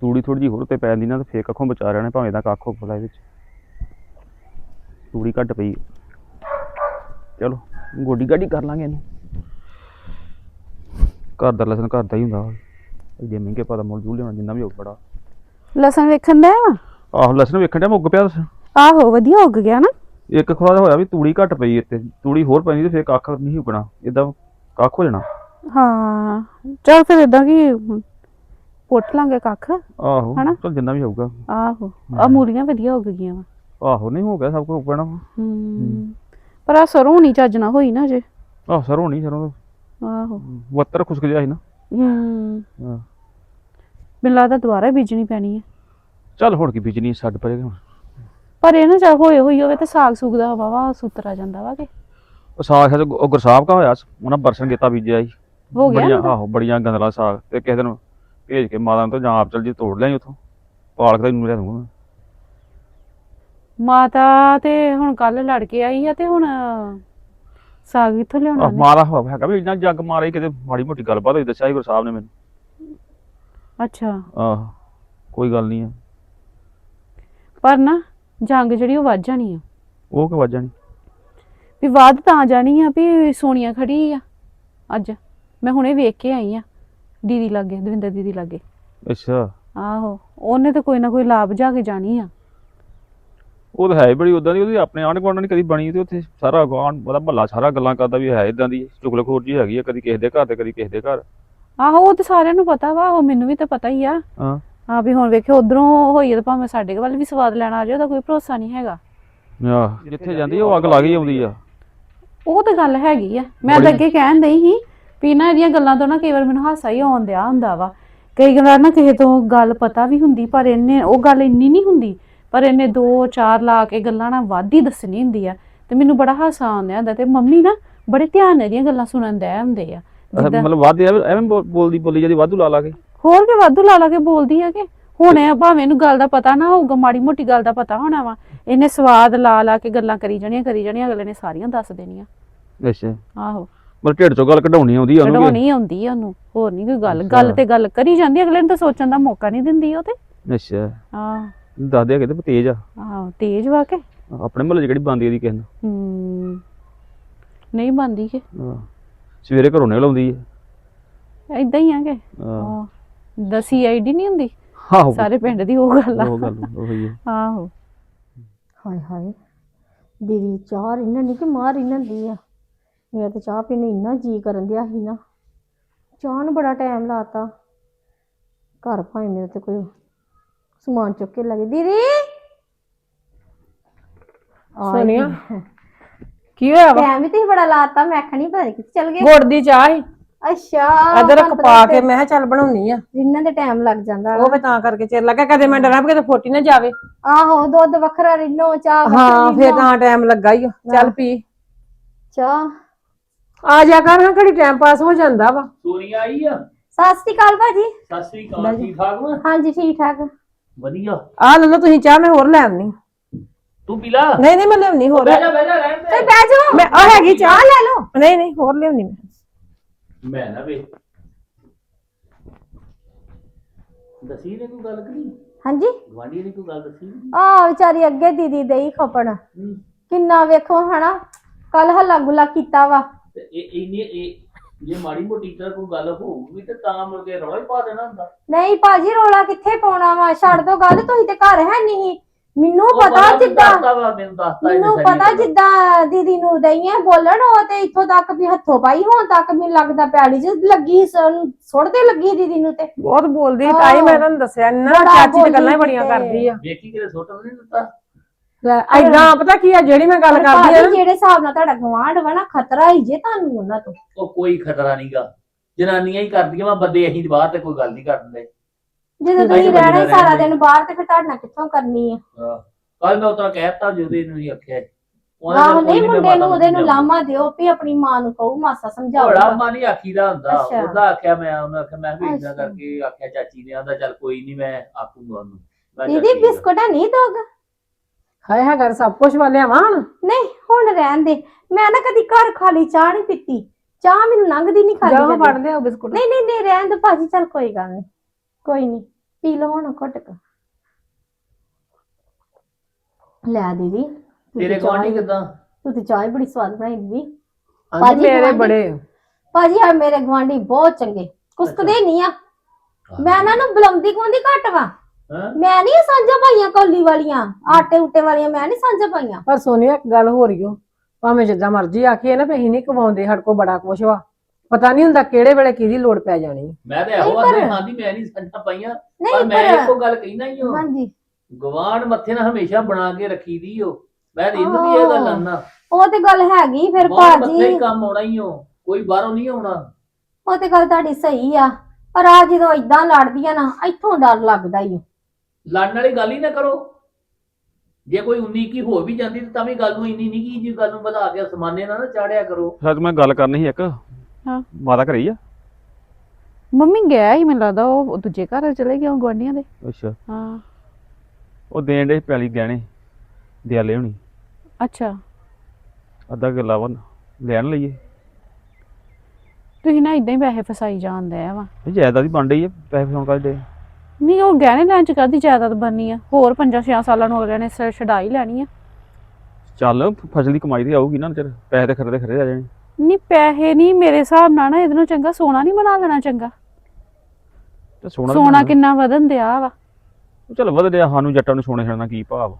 Speaker 5: ਤੂੜੀ ਥੋੜੀ ਜਿਹੀ ਹੋਰ ਤੇ ਪੈ ਜਾਂਦੀ ਨਾ ਤੇ ਫੇਕ ਅੱਖੋਂ ਬਚਾ ਰਹਿਣੇ ਭਾਵੇਂ ਦਾ ਕੱਖ ਹੋਪਲਾ ਵਿੱਚ ਤੂੜੀ ਘੱਟ ਪਈ। ਚਲੋ ਗੋਡੀ ਗਾਡੀ ਕਰ ਲਾਂਗੇ ਇਹਨੂੰ। ਘਰ ਦਾ ਲਸਣ ਘਰ ਦਾ ਹੀ ਹੁੰਦਾ ਜੇ ਮਹਿੰਗੇ ਪਤਾ ਮੁੱਲ ਜੂ ਲਿਆਉਣਾ ਜਿੰਨਾ ਵੀ ਹੋਊ ਬੜਾ
Speaker 3: ਲਸਣ ਵੇਖਣ ਦਾ ਵਾ?
Speaker 5: ਆਹੋ ਲਸਣ ਵੇਖਣ ਡਿਆ ਮੁੱਕ ਪਿਆ ਲਸਣ।
Speaker 3: ਆਹੋ ਵਧੀਆ ਉੱਗ ਗਿਆ ਨਾ।
Speaker 5: ਇੱਕ ਖੁਰਾ ਹੋਇਆ ਵੀ ਤੂੜੀ ਘੱਟ ਪਈ ਇੱਥੇ ਤੂੜੀ ਹੋਰ ਪੈਂਦੀ ਤੇ ਫੇਰ ਕੱਖ ਨਹੀਂ ਉਗਣਾ ਇਦਾਂ ਕੱਖ ਹੋ ਜਾਣਾ।
Speaker 3: ਹਾਂ ਚਲ ਫਿਰ ਇਦਾਂ ਕੀ ਪੁੱਟ ਲਾਂਗੇ ਕੱਖ
Speaker 5: ਆਹੋ
Speaker 3: ਹਨਾ?
Speaker 5: ਚਲ ਜਿੰਨਾ ਵੀ ਹੋਊਗਾ।
Speaker 3: ਆਹੋ ਆ ਮੂਲੀਆਂ ਵਧੀਆ ਉੱਗ ਗਈਆਂ ਵਾ।
Speaker 5: ਆਹੋ ਨਹੀਂ ਹੋ ਗਿਆ ਸਭ ਕੁਝ ਉਗਣਾ
Speaker 3: ਹੂੰ ਪਰ ਆ ਸਰੋਂ ਨਹੀਂ ਚੱਜ ਨਾ ਹੋਈ ਨਾ ਜੇ
Speaker 5: ਆਹ ਸਰੋਂ ਨਹੀਂ ਸਰੋਂ
Speaker 3: ਆਹੋ।
Speaker 5: ਵੱਤਰ ਖੁਸਕ ਜਿਹਾ ਸੀ ਨਾ।
Speaker 3: ਹੂੰ।
Speaker 5: ਹਾਂ।
Speaker 3: ਮੈਨੂੰ ਲੱਗਦਾ ਦੁਬਾਰਾ ਬੀਜਣੀ ਪੈਣੀ ਹੈ।
Speaker 5: ਚੱਲ ਹੁਣ ਕੀ ਬੀਜਣੀ ਛੱਡ ਪਰੇ ਹੁਣ।
Speaker 3: ਪਰ ਇਹ ਨਾ ਚੱਲ ਹੋਏ ਹੋਈ ਹੋਵੇ ਤੇ ਸਾਗ ਸੁਗ ਦਾ ਵਾਵਾ ਸੁਤਰਾ ਜਾਂਦਾ ਵਾ ਕਿ।
Speaker 5: ਉਹ ਸਾਗ ਹੈ ਉਹ ਗੁਰਸਾਹਿਬ ਕਾ ਹੋਇਆ ਸੀ, ਉਹਨਾਂ ਬਰਸਨ ਕੀਤਾ ਬੀਜਿਆ ਸੀ।
Speaker 3: ਹੋ ਗਿਆ
Speaker 5: ਬੜੀਆਂ? ਆਹੋ ਬੜੀਆਂ ਗੰਦਲਾ ਸਾਗ ਤੇ ਕਿਸੇ ਦਿਨ ਭੇਜ ਕੇ ਮਾਤਾ ਨੂੰ ਤਾਂ ਜਾਂ ਆਪ ਚੱਲ ਜੀ ਤੋੜ ਲਿਆਈ ਉਥੋਂ। ਪਾਲਕ ਦਾ ਇਹਨੂੰ ਲਿਆ ਦੂੰਗਾ
Speaker 3: ਮਾਤਾ ਤੇ ਹੁਣ ਕੱਲ ਲੜ ਕੇ ਆਈ ਆ ਤੇ ਹੁਣ ਸਾਗ ਕਿੱਥੋਂ ਲਿਆਉਣਾ
Speaker 5: ਆਹ
Speaker 3: ਨੇ
Speaker 5: ਮਾਰਾ ਹੋ ਹੈਗਾ ਵੀ ਇੰਨਾ ਜੱਗ ਮਾਰਾ ਹੀ ਕਿਤੇ ਮਾੜੀ ਮੋਟੀ ਗੱਲਬਾਤ ਹੋਈ ਦੱਸਿਆ ਸੀ ਗੁਰਸਾਹਿਬ ਨੇ ਮੈਨੂੰ।
Speaker 3: ਅੱਛਾ।
Speaker 5: ਆਹ ਕੋਈ ਗੱਲ ਨਹੀਂ ਆ।
Speaker 3: ਪਰ ਨਾ ਜੰਗ ਜਿਹੜੀ ਉਹ ਵੱਧ ਜਾਣੀ ਆ।
Speaker 5: ਉਹ ਕਿ ਵੱਜ ਜਾਣੀ?
Speaker 3: ਵੀ ਵੱਧ ਤਾਂ ਜਾਣੀ ਆ ਵੀ ਸੋਨੀਆ ਖੜੀ ਆ ਅੱਜ। ਮੈਂ ਹੁਣੇ ਵੇਖ ਕੇ ਆਈ ਆ ਦੀਦੀ ਲਾਗੇ ਦਵਿੰਦਰ ਦੀਦੀ ਲਾਗੇ।
Speaker 5: ਅੱਛਾ।
Speaker 3: ਆਹੋ ਉਹਨੇ ਤਾਂ ਕੋਈ ਨਾ ਕੋਈ ਲਾਭ ਜਾ ਕੇ ਜਾਣੀ ਆ।
Speaker 5: ਉਹ ਤਾਂ ਹੈ ਬੜੀ ਉਦਾਂ ਦੀ ਉਹਦੀ ਆਪਣੇ ਆਂਢ ਗੁਆਂਢ ਨਹੀਂ ਕਦੀ ਬਣੀ ਤੇ ਉੱਥੇ ਸਾਰਾ ਗਾਂਢ ਉਹਦਾ ਭੱਲਾ ਸਾਰਾ ਗੱਲਾਂ ਕਰਦਾ ਵੀ ਹੈ ਇਦਾਂ ਦੀ ਚੁਗਲਖੋਰ ਜੀ ਹੈਗੀ ਆ ਕਦੀ ਕਿਸੇ ਦੇ ਘਰ ਤੇ ਕਦੀ ਕਿਸੇ ਦੇ ਘਰ।
Speaker 3: ਆਹੋ ਉਹ ਤੇ ਸਾਰਿਆਂ ਨੂੰ ਪਤਾ ਵਾ ਉਹ ਮੈਨੂੰ ਵੀ ਤਾਂ ਪਤਾ ਹੀ ਆ।
Speaker 5: ਹਾਂ।
Speaker 3: ਆ ਵੀ ਹੁਣ ਵੇਖਿਓ ਉਧਰੋਂ ਹੋਈ ਤਾਂ ਭਾਵੇਂ ਸਾਡੇ ਵੱਲ ਵੀ ਸਵਾਦ ਲੈਣ ਆ ਜਾਏ ਉਹਦਾ ਕੋਈ ਭਰੋਸਾ ਨਹੀਂ ਹੈਗਾ।
Speaker 5: ਆਹ ਜਿੱਥੇ ਜਾਂਦੀ ਆ, ਉਹ ਅੱਗ ਲੱਗ ਹੀ ਆਉਂਦੀ ਆ।
Speaker 3: ਉਹ ਤਾਂ ਗੱਲ ਹੈਗੀ ਆ। ਮੈਂ ਤਾਂ ਅੱਗੇ ਕਹਿਣ ਦਈ ਸੀ ਵੀ ਨਾ ਇਹਦੀਆਂ ਗੱਲਾਂ ਤੋਂ ਨਾ ਕਈ ਵਾਰ ਮੈਨੂੰ ਹਾਸਾ ਹੀ ਆਉਣ ਦਿਆ ਹੁੰਦਾ ਵਾ। ਕਈ ਵਾਰ ਨਾ ਕਿਸੇ ਤੋਂ ਗੱਲ ਪਤਾ ਵੀ ਹੁੰਦੀ ਪਰ ਇਹਨੇ ਉਹ ਗੱਲ ਇੰਨੀ ਨਹੀਂ ਹੁੰਦੀ ਪਰ ਇਹਨੇ ਦੋ ਚਾਰ ਲਾ ਕੇ ਗੱਲਾਂ ਨਾ ਵੱਧ ਹੀ ਦੱਸਣੀ ਹੁੰਦੀ ਆ ਤੇ ਮੈਨੂੰ ਬੜਾ ਹਾਸਾ ਆਉਂਦਾ ਹੁੰਦਾ ਤੇ ਮੰਮੀ ਨਾ ਬੜੇ ਧਿਆਨ ਨਾਲ ਇਹਦੀਆਂ ਗੱਲਾਂ ਸੁਣਨ ਦੇ ਹੁੰਦੇ ਆ।
Speaker 5: ਮਤਲਬ ਵਾਧੇ ਐਵੇਂ ਬੋਲ- ਬੋਲਦੀ ਬੋਲੀ ਜਾਂਦੀ ਵਾਧੂ ਲਾ ਲਾ ਕੇ।
Speaker 3: ਹੋਰ ਵੀ ਵਾਧੂ ਲਾ ਲਾ ਕੇ ਬੋਲਦੀ ਆ ਕਿ? ਹੁਣ ਇਹ ਭਾਵੇਂ ਇਹਨੂੰ ਗੱਲ ਦਾ ਪਤਾ ਨਾ ਹੋਊਗਾ ਮਾੜੀ ਮੋਟੀ ਗੱਲ ਦਾ ਪਤਾ ਹੋਣਾ ਵਾ ਇਹਨੇ ਸਵਾਦ ਲਾ ਲਾ ਕੇ ਗੱਲਾਂ ਕਰੀ ਜਾਣੀਆਂ ਕਰੀ ਜਾਣੀਆਂ ਅਗਲੇ ਨੇ ਸਾਰੀਆਂ ਦੱਸ ਦੇਣੀਆਂ।
Speaker 5: ਅੱਛਾ।
Speaker 3: ਆਹੋ।
Speaker 5: ਮਤਲਬ ਢਿੱਡ ਚੋਂ ਗੱਲ ਕਢਾਉਣੀ ਆਉਂਦੀ ਆ ਉਹਨੂੰ
Speaker 3: ਕਢਾਉਣੀ ਆਉਂਦੀ ਆ ਉਹਨੂੰ ਹੋਰ ਨਹੀਂ ਕੋਈ ਗੱਲ। ਗੱਲ ਤੇ ਗੱਲ ਕਰੀ ਜਾਂਦੀ ਅਗਲੇ ਨੂੰ ਤਾਂ ਸੋਚਣ ਦਾ ਮੌਕਾ ਨਹੀਂ ਦਿੰਦੀ ਉਹ ਤੇ।
Speaker 5: ਅੱਛਾ।
Speaker 3: ਆਹ
Speaker 5: ਦੱਸਦੇ ਆ ਕਿਤੇ ਤੇਜ਼ ਆ।
Speaker 3: ਆਹੋ ਤੇਜ਼ ਵਾ ਕੇ?
Speaker 5: ਆਪਣੇ ਮਹੱਲੇ 'ਚ ਕਿਹੜੀ ਬੰਦੀ ਇਹਦੀ ਕਿਸੇ ਨੂੰ
Speaker 3: ਹੂੰ। ਨਹੀਂ ਬੰਦੀ ਕਿ?
Speaker 5: ਹਾਂ। ਸਵੇਰੇ ਘਰੋਂ ਨਿਕਲ ਆਉਂਦੀ ਹੈ
Speaker 3: ਇਦਾਂ ਹੀ ਆ ਕਿ?
Speaker 5: ਹਾਂ।
Speaker 3: ਦਸੀ ਆਈਡੀ ਨਹੀਂ ਹੁੰਦੀ?
Speaker 5: ਆਹੋ।
Speaker 3: ਸਾਰੇ ਪਿੰਡ ਦੀ ਉਹ ਗੱਲ ਆ।
Speaker 5: ਉਹ ਗੱਲ ਉਹੀ ਹੈ
Speaker 3: ਆਹੋ।
Speaker 1: ਹਾਏ ਹਾਏ। ਦੀਦੀ ਚਾਹ ਇਹਨਾਂ ਨਹੀਂ ਕਿ ਮਾਰ ਇਹਨਾਂ ਦੀ ਆ? ਮੇਰਾ ਤਾਂ ਚਾਹ ਪੀਣ ਨੂੰ ਇੰਨਾ ਜੀ ਕਰਨ ਦਿਆ ਸੀ ਨਾ। ਚਾਹ ਨੂੰ ਬੜਾ ਟਾਈਮ ਲਾਤਾ। ਘਰ ਭਾਵੇਂ ਮੇਰੇ ਤੇ ਕੋਈ ਸਮਾਨ ਚੁੱਕ ਕੇ ਲੱਗੇ ਦੀਦੀ!
Speaker 2: ਸੋਨੀਆ ਕੀ ਹੋਇਆ ਵਾ?
Speaker 1: ਟਾਈਮ ਵੀ ਤੁਸੀਂ ਬੜਾ ਲਾਤਾ ਮੈਂ ਆਖਣੀ ਪਤਾ ਨੀ ਕਿੱਥੇ ਚਲ ਗਏ।
Speaker 2: ਗੁੜ ਦੀ ਚਾਹ ਹੀ
Speaker 1: ਅੱਛਾ
Speaker 2: ਅਦਰਕ
Speaker 1: ਤੁਹਾਨੂੰ
Speaker 2: ਪਾ
Speaker 1: ਪਤਾ
Speaker 2: ਕੇ ਮੈਂ ਕਿਹਾ ਚੱਲ ਬਣਾਉਣੀ ਆ।
Speaker 1: ਜਿੰਨਾਂ ਦੇ ਟਾਈਮ ਲੱਗ ਜਾਂਦਾ
Speaker 2: ਉਹ ਵੀ ਤਾਂ ਕਰਕੇ ਚਿਰ ਲੱਗਾ ਕਦੇ ਮੈਂ ਡਰਾਂ ਵੀ ਕਿਤੇ ਫੋਟੀ ਨਾ ਜਾਵੇ।
Speaker 1: ਆਹੋ ਦੁੱਧ ਵੱਖਰਾ ਰਿੰਨੋ ਚਾਹ
Speaker 2: ਹਾਂ ਫੇਰ
Speaker 1: ਰਿੰਨੋ।
Speaker 2: ਤਾਂ ਟਾਈਮ ਲੱਗਾ ਹੀ ਆ। ਚੱਲ ਪੀ।
Speaker 1: ਚਾਹ
Speaker 2: ਆ ਜਾ ਕਰ ਹਾਂ ਘੜੀ ਟਾਈਮ ਪਾਸ ਹੋ ਜਾਂਦਾ ਵਾ।
Speaker 4: ਸੋਨੀਆ ਆਈ ਆ?
Speaker 1: ਸਤਿ ਸ਼੍ਰੀ ਅਕਾਲ ਭਾਜੀ।
Speaker 4: ਸਤਿ ਸ੍ਰੀ ਅਕਾਲ ਠੀਕ ਠਾਕ ਵਾ?
Speaker 1: ਹਾਂਜੀ ਠੀਕ ਠਾਕ।
Speaker 4: ਵਧੀਆ।
Speaker 2: ਆ ਲੈ ਲਓ ਤੁਸੀਂ ਚਾਹ ਮੈਂ ਹੋਰ ਲੈ ਆਉਣੀ
Speaker 4: ਤੂੰ ਪੀ ਲਾ।
Speaker 2: ਨਹੀਂ ਨਹੀਂ ਮੈਂ ਲਿਆਉਣੀ ਹੋਰ।
Speaker 4: ਬਹਿ ਜਾ ਬਹਿ ਜਾ ਰਹਿਣ
Speaker 1: ਤੇ
Speaker 4: ਦੇ
Speaker 1: ਬਹਿ ਜਾਓ।
Speaker 2: ਮੈਂ ਆ ਹੈਗੀ ਚਾਹ।
Speaker 1: ਲੈ ਲਓ।
Speaker 2: ਨਹੀਂ ਨਹੀਂ ਹੋਰ ਲਿਆਉਣੀ ਮੈਂ।
Speaker 4: ਮੈਂ ਨਾ ਵੇ। ਦਸੀ ਨੇ ਕੋਈ ਗੱਲ ਕਰੀ
Speaker 1: ਹਾਂਜੀ?
Speaker 4: ਗਵਾਂਢੀ ਨੇ ਕੋਈ ਗੱਲ ਦੱਸੀ
Speaker 1: ਆ ਵਿਚਾਰੀ ਅੱਗੇ ਦੀਦੀ ਦੇਈ ਖਪਣ
Speaker 4: ਹੂੰ।
Speaker 1: ਕਿੰਨਾ ਵੇਖੋ ਹਨਾ। ਕੱਲ ਹੱਲਾ ਗੁੱਲਾ ਕੀਤਾ ਵਾ।
Speaker 4: ਤੇ ਇਹ ਇੰਨੀ ਇਹ ਜੇ ਮਾੜੀ ਮੋਟੀ ਤਰ੍ਹਾਂ ਕੋਈ ਗੱਲ ਹੋਊਗੀ ਤੇ ਤਾਂ ਮੁੜ ਕੇ ਰੌਲਾ ਹੀ ਪਾ ਦੇਣਾ ਹੁੰਦਾ।
Speaker 1: ਨਹੀਂ ਭਾਜੀ ਰੋਲਾ ਕਿੱਥੇ ਪਾਉਣਾ ਵਾ? ਛੱਡ ਦੋ ਗੱਲ ਤੁਸੀਂ ਤੇ ਘਰ ਹੈ ਨਹੀਂ। ਮੈਨੂੰ ਪਤਾ ਜਿੱਦਾਂ
Speaker 4: ਦੱਸਦਾ ਮੈਨੂੰ ਦੱਸਦਾ ਇਹਨੇ
Speaker 1: ਮੈਨੂੰ
Speaker 4: ਸਾਰੀ
Speaker 1: ਪਤਾ
Speaker 4: ਗੱਲ।
Speaker 1: ਜਿੱਦਾਂ ਦੀਦੀ ਨੂੰ ਦਈਏ ਬੋਲਣ ਉਹ ਤੇ ਇੱਥੋਂ ਤੱਕ ਵੀ ਹੱਥੋਂ ਪਾਈ ਹੋਣ ਤੱਕ ਮੈਨੂੰ ਲੱਗਦਾ ਪੈੜੀ ਚ। ਲੱਗੀ ਸੁੱਟਦੇ ਲੱਗੀ ਦੀਦੀ ਨੂੰ ਤੇ।
Speaker 2: ਬਹੁਤ ਬੋਲਦੀ
Speaker 1: ਹਾਂ।
Speaker 2: ਤਾਈ ਮੈਂ ਤੁਹਾਨੂੰ ਦੱਸਿਆ ਨੀ ਨਾ
Speaker 1: ਬੜਾ
Speaker 2: ਚਾਚੀ ਤੇ ਗੱਲਾਂ ਹੀ
Speaker 1: ਬੋਲਦੀ
Speaker 2: ਬੜੀਆਂ
Speaker 1: ਤੇ।
Speaker 2: ਕਰਦੀ ਆ।
Speaker 4: ਵੇਖੀ ਕਿਤੇ ਸੁੱਟ ਨਹੀਂ ਦਿੱਤਾ?
Speaker 2: ਐਦਾਂ ਪਤਾ ਕੀ ਆ ਜਿਹੜੀ ਮੈਂ ਗੱਲ
Speaker 1: ਪਰ
Speaker 2: ਕਰਦੀ ਆ
Speaker 1: ਭਾਜੀ ਜਿਹੜੇ ਹਿਸਾਬ ਨਾਲ ਤੁਹਾਡਾ ਗਵਾਂਢ ਵਾ ਨਾ ਖਤਰਾ ਹੀ ਜੇ ਤੁਹਾਨੂੰ ਉਹਨਾਂ ਤੋਂ।
Speaker 4: ਉਹ ਕੋਈ ਖਤਰਾ ਨਹੀਂਗਾ ਜਨਾਨੀਆਂ ਹੀ ਕਰਦੀਆਂ ਵਾ ਬੰਦੇ ਅਸੀਂ ਬਾਹਰ ਤੇ ਕੋਈ ਗੱਲ ਨਹੀਂ ਕਰਦੇ
Speaker 1: ਜਦੋਂ
Speaker 4: ਨਹੀਂ
Speaker 1: ਤੁਸੀਂ ਰਹਿਣਾ ਹੀ
Speaker 4: ਬੰਦਾ
Speaker 1: ਸਾਰਾ
Speaker 4: ਰਹਿੰਦਾ
Speaker 1: ਦਿਨ ਬਾਹਰ ਤੇ ਫਿਰ ਤੁਹਾਡੇ ਨਾਲ ਕਿੱਥੋਂ ਕਰਨੀ ਆ?
Speaker 4: ਕੱਲ ਮੈਂ ਉਤਰਾ ਕਹਿਤਾ ਜਿਹਦੇ ਨੂੰ ਹੀ ਆਖਿਆ। ਉਹਨੇ
Speaker 1: ਆਹੋ ਨਹੀਂ ਮੁੰਡੇ ਨੂੰ ਉਹਦੇ ਨੂੰ। ਲਾਮਾ ਦਿਓ ਵੀ ਆਪਣੀ ਮਾਂ ਨੂੰ ਕਹੂ ਮਾਸਾ ਸਮਝਾਓ
Speaker 4: ਬੜਾ ਮਾ ਨਹੀਂ ਆਖੀਦਾ ਹੁੰਦਾ।
Speaker 1: ਅੱਛਾ।
Speaker 4: ਉਹਦਾ ਆਖਿਆ ਮੈਂ ਉਹਨੇ ਆਖਿਆ ਮੈਂ ਵੀ ਇਦਾਂ
Speaker 1: ਅੱਛਾ।
Speaker 4: ਕਰਕੇ ਆਖਿਆ ਚਾਚੀ ਨੇ ਆਂਦਾ ਚੱਲ ਕੋਈ ਨਹੀਂ ਮੈਂ ਆਖੂੰਗਾ ਉਹਨੂੰ। ਮੈਂ ਕਿਹਾ
Speaker 1: ਦੀਦੀ
Speaker 4: ਠੀਕ ਆ।
Speaker 1: ਬਿਸਕੁਟ ਨਹੀਂ ਦੋਗਾ?
Speaker 2: ਹਾਏ ਹਾਂ ਘਰ ਸਭ ਕੁਝ ਵਾਲਿਆ ਵਾਂ
Speaker 1: ਨਹੀਂ ਹੁਣ ਰਹਿਣ ਦੇ। ਮੈਂ ਨਾ ਕਦੀ ਘਰ ਖਾਲੀ ਚਾਹ ਨਹੀਂ ਪੀਤੀ। ਚਾਹ ਮੈਨੂੰ ਲੰਘਦੀ ਨਹੀਂ ਖਾਲੀ
Speaker 2: ਜਾਓ
Speaker 1: ਕਦੀ।
Speaker 2: ਫੜ ਲਿਆਓ ਬਿਸਕੁਟ।
Speaker 1: ਨਹੀਂ ਨਹੀਂ ਨਹੀਂ ਰਹਿਣ ਦੋ ਭਾਜੀ ਚੱਲ ਕੋਈ ਗੱਲ ਨਹੀਂ। ਕੋਈ ਨਹੀਂ ਪੀ ਲਓ ਹੁਣ ਘੁੱਟ ਕੇ। ਲੈ ਦੀਦੀ ਤੁਸੀਂ
Speaker 4: ਤੇਰੇ
Speaker 1: ਚਾਹ
Speaker 4: ਗਵਾਂਢੀ
Speaker 1: ਹੀ-
Speaker 4: ਕਿਦਾਂ?
Speaker 1: ਤੁਸੀਂ ਚਾਹ ਹੀ ਬੜੀ ਸਵਾਦ ਬਣਾਈ ਦੀਦੀ। ਭਾਜੀ
Speaker 2: ਮੇਰੇ
Speaker 1: ਗਵਾਂਢੀ-
Speaker 2: ਬੜੇ।
Speaker 1: ਭਾਜੀ ਆ ਮੇਰੇ ਗਵਾਂਢੀ ਬਹੁਤ ਚੰਗੇ। ਕੁਸਕਦੇ ਨਹੀਂ ਆ। ਮੈਂ ਇਹਨਾਂ ਨੂੰ ਬੁਲਾਉਂਦੀ ਕੋਂਦੀ ਘੱਟ ਵਾ।
Speaker 4: ਹਾਂ?
Speaker 1: ਮੈਂ ਨਹੀਂ ਸਾਂਝਾ ਪਾਈਆਂ ਕੌਲੀ ਵਾਲੀਆਂ ਆਟੇ ਉਟੇ ਵਾਲੀਆਂ ਮੈਂ ਨਹੀਂ ਸਾਂਝਾ ਪਾਈਆਂ
Speaker 2: ਪਰ ਸੋਨੀਆ ਇੱਕ ਗੱਲ ਹੋ ਰਹੀ ਓ। ਭਾਵੇਂ ਜਿੱਦਾਂ ਮਰਜ਼ੀ ਆਖੀਏ ਨਾ ਵੀ ਅਸੀਂ ਨਹੀਂ ਕਵਾਉਂਦੇ ਸਾਡੇ ਕੋਲ ਬੜਾ ਕੁਛ ਵਾ। ਪਤਾ ਨਹੀਂ ਹੁੰਦਾ ਕਿਹੜੇ ਵੇਲੇ ਕਿਹਦੀ ਲੋੜ ਪੈ ਜਾਣੀ।
Speaker 4: ਮੈਂ ਤੇ ਇਹੋ ਆਂਦੇ ਖਾਂਦੀ ਮੈਂ ਨਹੀਂ ਸੰਜਾ ਪਾਈਆਂ ਪਰ
Speaker 1: ਨਹੀਂ
Speaker 4: ਮੈਂ
Speaker 1: ਪਰ
Speaker 4: ਇੱਕੋ ਗੱਲ ਕਹਿਣਾ ਹੀ ਹਾਂ
Speaker 1: ਹਾਂਜੀ।
Speaker 4: ਗਵਾਂਢ ਮੱਥੇ ਨਾਲ ਹਮੇਸ਼ਾ ਬਣਾ ਕੇ ਰੱਖੀ ਦੀ ਓ। ਮੈਂ ਤੇ ਇਹਨੂੰ ਵੀ ਇਹ ਗੱਲ ਆਨਾ
Speaker 1: ਉਹ ਤੇ ਗੱਲ ਹੈਗੀ ਫਿਰ
Speaker 4: ਮੱਥੇ
Speaker 1: ਭਾਜੀ
Speaker 4: ਹੀ ਕੰਮ ਆਉਣਾ ਹੀ ਓ। ਕੋਈ ਬਾਹਰੋਂ ਨਹੀਂ ਆਉਣਾ।
Speaker 1: ਉਹ ਤੇ ਗੱਲ ਤੁਹਾਡੀ ਸਹੀ ਆ ਪਰ ਆ ਜਦੋਂ ਇਦਾਂ ਲੜਦੀਆਂ ਨਾ ਇੱਥੋਂ ਡਰ ਲੱਗਦਾ ਹੀ
Speaker 4: ਲੜਨ ਵਾਲੀ ਗੱਲ ਹੀ ਨਾ ਕਰੋ। ਜੇ ਕੋਈ 19 ਕੀ ਹੋ ਵੀ ਜਾਂਦੀ ਤਾਂ ਵੀ ਗੱਲ ਨੂੰ ਇੰਨੀ ਨਹੀਂ ਕੀ ਜੀ ਗੱਲ ਨੂੰ ਵਧਾ ਕੇ ਅਸਮਾਨੇ ਨਾਲ ਨਾ ਚਾੜਿਆ ਕਰੋ।
Speaker 5: ਸ਼ਾਇਦ ਮੈਂ ਗੱਲ ਕਰਨੀ ਸੀ ਇੱਕ।
Speaker 3: ਹਾਂ।
Speaker 5: ਮਾਤਾ ਘਰੇ ਹੀ ਆ?
Speaker 3: ਮੰਮੀ ਗਿਆ ਹੀ ਮੈਨੂੰ ਲੱਗਦਾ ਉਹ ਦੂਜੇ ਘਰ ਚਲੇ ਗਿਆ ਗਵਾਂਢੀਆਂ ਦੇ।
Speaker 5: ਅੱਛਾ।
Speaker 3: ਹਾਂ।
Speaker 5: ਉਹ ਦੇਣ ਦੇ ਪੈਲੀ ਗਹਿਣੇ ਦਿਆਲੇ ਹੋਣੀ।
Speaker 3: ਅੱਛਾ।
Speaker 5: ਅੱਧਾ ਕਿੱਲਾ ਵਾ ਲੈਣ ਲਈਏ।
Speaker 3: ਤੁਸੀਂ ਨਾ ਇਦਾਂ ਹੀ ਪੈਸੇ ਫਸਾਈ ਜਾਂਦੇ ਆ ਵਾ।
Speaker 5: ਇਹ ਜਾਇਦਾਦ ਹੀ ਬਣ ਰਹੀ ਹੈ ਪੈਸੇ ਫਸਾਉਣ ਕਰਦੇ
Speaker 3: ਨਹੀਂ ਉਹ ਗਹਿਣੇ ਲੈਣ ਚ ਕਾਦੀ ਜਾਇਦਾਦ ਬਣਨੀ ਆ? ਹੋਰ 5-6 ਸਾਲਾਂ ਨੂੰ ਅਗਲੇ ਨੇ ਸ- ਛਡਾਈ ਲੈਣੀ ਆ।
Speaker 5: ਚੱਲ ਫਸਲ ਦੀ ਕਮਾਈ ਤੇ ਆਊਗੀ ਨਾ ਚਿਰ ਪੈਸੇ ਤੇ ਖਰੇ ਦੇ ਖਰੇ ਆ ਜਾਣੇ।
Speaker 3: ਨਹੀਂ ਪੈਸੇ ਨਹੀਂ ਮੇਰੇ ਹਿਸਾਬ ਨਾਲ ਨਾ ਇਹਦੇ ਨੂੰ ਚੰਗਾ ਸੋਨਾ ਨਹੀਂ ਬਣਾ ਲੈਣਾ ਚੰਗਾ।
Speaker 5: ਤੇ ਸੋਨਾ
Speaker 3: ਸੋਨਾ ਕਿੰਨਾ ਵਧਨ ਦਿਆ ਵਾ।
Speaker 5: ਚੱਲ ਵਧ ਰਿਹਾ ਸਾਨੂੰ ਜੱਟਾਂ ਨੂੰ ਸੋਨੇ ਛੜਨਾ ਕੀ ਭਾਵ?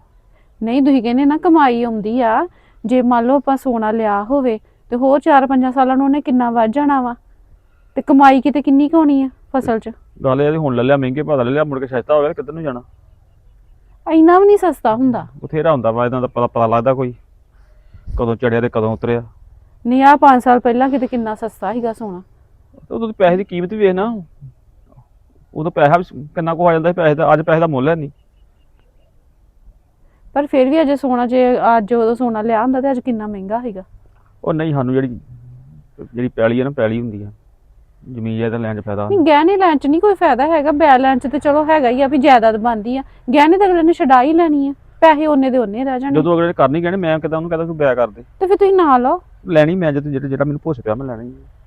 Speaker 3: ਨਹੀਂ ਤੁਸੀਂ ਕਹਿੰਦੇ ਨਾ ਕਮਾਈ ਆਉਂਦੀ ਆ। ਜੇ ਮੰਨ ਲਓ ਆਪਾਂ ਸੋਨਾ ਲਿਆ ਹੋਵੇ ਤੇ ਹੋਰ 4-5 ਸਾਲਾਂ ਨੂੰ ਉਹਨੇ ਕਿੰਨਾ ਵੱਧ ਜਾਣਾ ਵਾ। ਤੇ ਕਮਾਈ ਕਿਤੇ ਕਿੰਨੀ ਕੁ ਹੋਣੀ ਆ? ਫਸਲ 'ਚ।
Speaker 5: ਗੱਲ ਇਹ ਆ ਵੀ ਹੁਣ ਲੈ ਲਿਆ ਮਹਿੰਗੇ ਭਾਅ ਦਾ ਲੈ ਲਿਆ ਮੁੜ ਕੇ ਸਸਤਾ ਹੋ ਗਿਆ ਕਿੱਧਰ ਨੂੰ ਜਾਣਾ?
Speaker 3: ਇੰਨਾ ਵੀ ਨਹੀਂ ਸਸਤਾ ਹੁੰਦਾ।
Speaker 5: ਬਥੇਰਾ ਹੁੰਦਾ ਵਾ ਇਹਨਾਂ ਦਾ ਪਤਾ ਪਤਾ ਲੱਗਦਾ ਕੋਈ। ਕਦੋਂ ਚੜਿਆ ਤੇ ਕਦੋਂ ਉਤਰਿਆ।
Speaker 3: ਨਹੀਂ ਆ 5 ਸਾਲ ਪਹਿਲਾਂ ਕਿਤੇ ਕਿੰਨਾ ਸਸਤਾ ਸੀਗਾ ਸੋਨਾ।
Speaker 5: ਤੇ ਉਦੋਂ ਦੀ ਪੈਸੇ ਦੀ ਕੀਮਤ ਵੀ ਵੇਖ ਨਾ। ਉਦੋਂ ਪੈਸਾ ਵੀ ਕਿੰਨਾ ਕੁ ਆ ਜਾਂਦਾ ਸੀ ਪੈਸੇ ਦਾ ਅੱਜ ਪੈਸੇ ਦਾ ਮੁੱਲ ਹੈ ਨਹੀਂ।
Speaker 3: ਪਰ ਫਿਰ ਵੀ ਅਜੇ ਸੋਨਾ ਜੇ ਅੱਜ ਉਦੋਂ ਸੋਨਾ ਲਿਆ ਹੁੰਦਾ ਤੇ ਅੱਜ ਕਿੰਨਾ ਮਹਿੰਗਾ ਹੈਗਾ
Speaker 5: ਉਹ ਨਹੀਂ ਸਾਨੂੰ ਜਿਹੜੀ ਜਿਹੜੀ ਪੈਲੀ ਆ ਨਾ ਪੈਲੀ ਹੁੰਦੀ ਆ। ਜ਼ਮੀਨ ਜਾਇਦਾਦ ਲੈਣ 'ਚ ਫਾਇਦਾ।
Speaker 3: ਨਹੀਂ ਗਹਿਣੇ ਲੈਣ ਚ ਨਹੀਂ ਕੋਈ ਫਾਇਦਾ ਹੈਗਾ। ਬੈ ਲੈਣ ਚ ਤੇ ਚਲੋ ਹੈਗਾ ਹੀ ਆ ਵੀ ਜਾਇਦਾਦ ਬਣਦੀ ਆ। ਗਹਿਣੇ ਤਾਂ ਅਗਲੇ ਨੇ ਛਡਾ ਹੀ ਲੈਣੀ ਆ। ਪੈਸੇ ਉਹਨੇ ਦੇ ਉਹਨੇ ਰਹਿ ਜਾਣੇ।
Speaker 5: ਜਦੋਂ ਅਗਲੇ ਕਰਨੀ ਕਹਿਣੇ ਮੈਂ ਕਿਦਾਂ ਉਹਨੂੰ ਕਹਦਾ ਤੂੰ ਬਿਆ ਕਰ ਦੇ।
Speaker 3: ਤੇ ਫਿਰ ਤੁਸੀਂ ਨਾ ਲਓ।
Speaker 5: ਲੈਣੀ ਮੈਂ ਜਦੋਂ ਜਿਹੜਾ ਜਿਹੜਾ ਮੈਨੂੰ ਪੁੱਛ ਪਿਆ ਮੈਂ ਲੈਣੀ ਆ।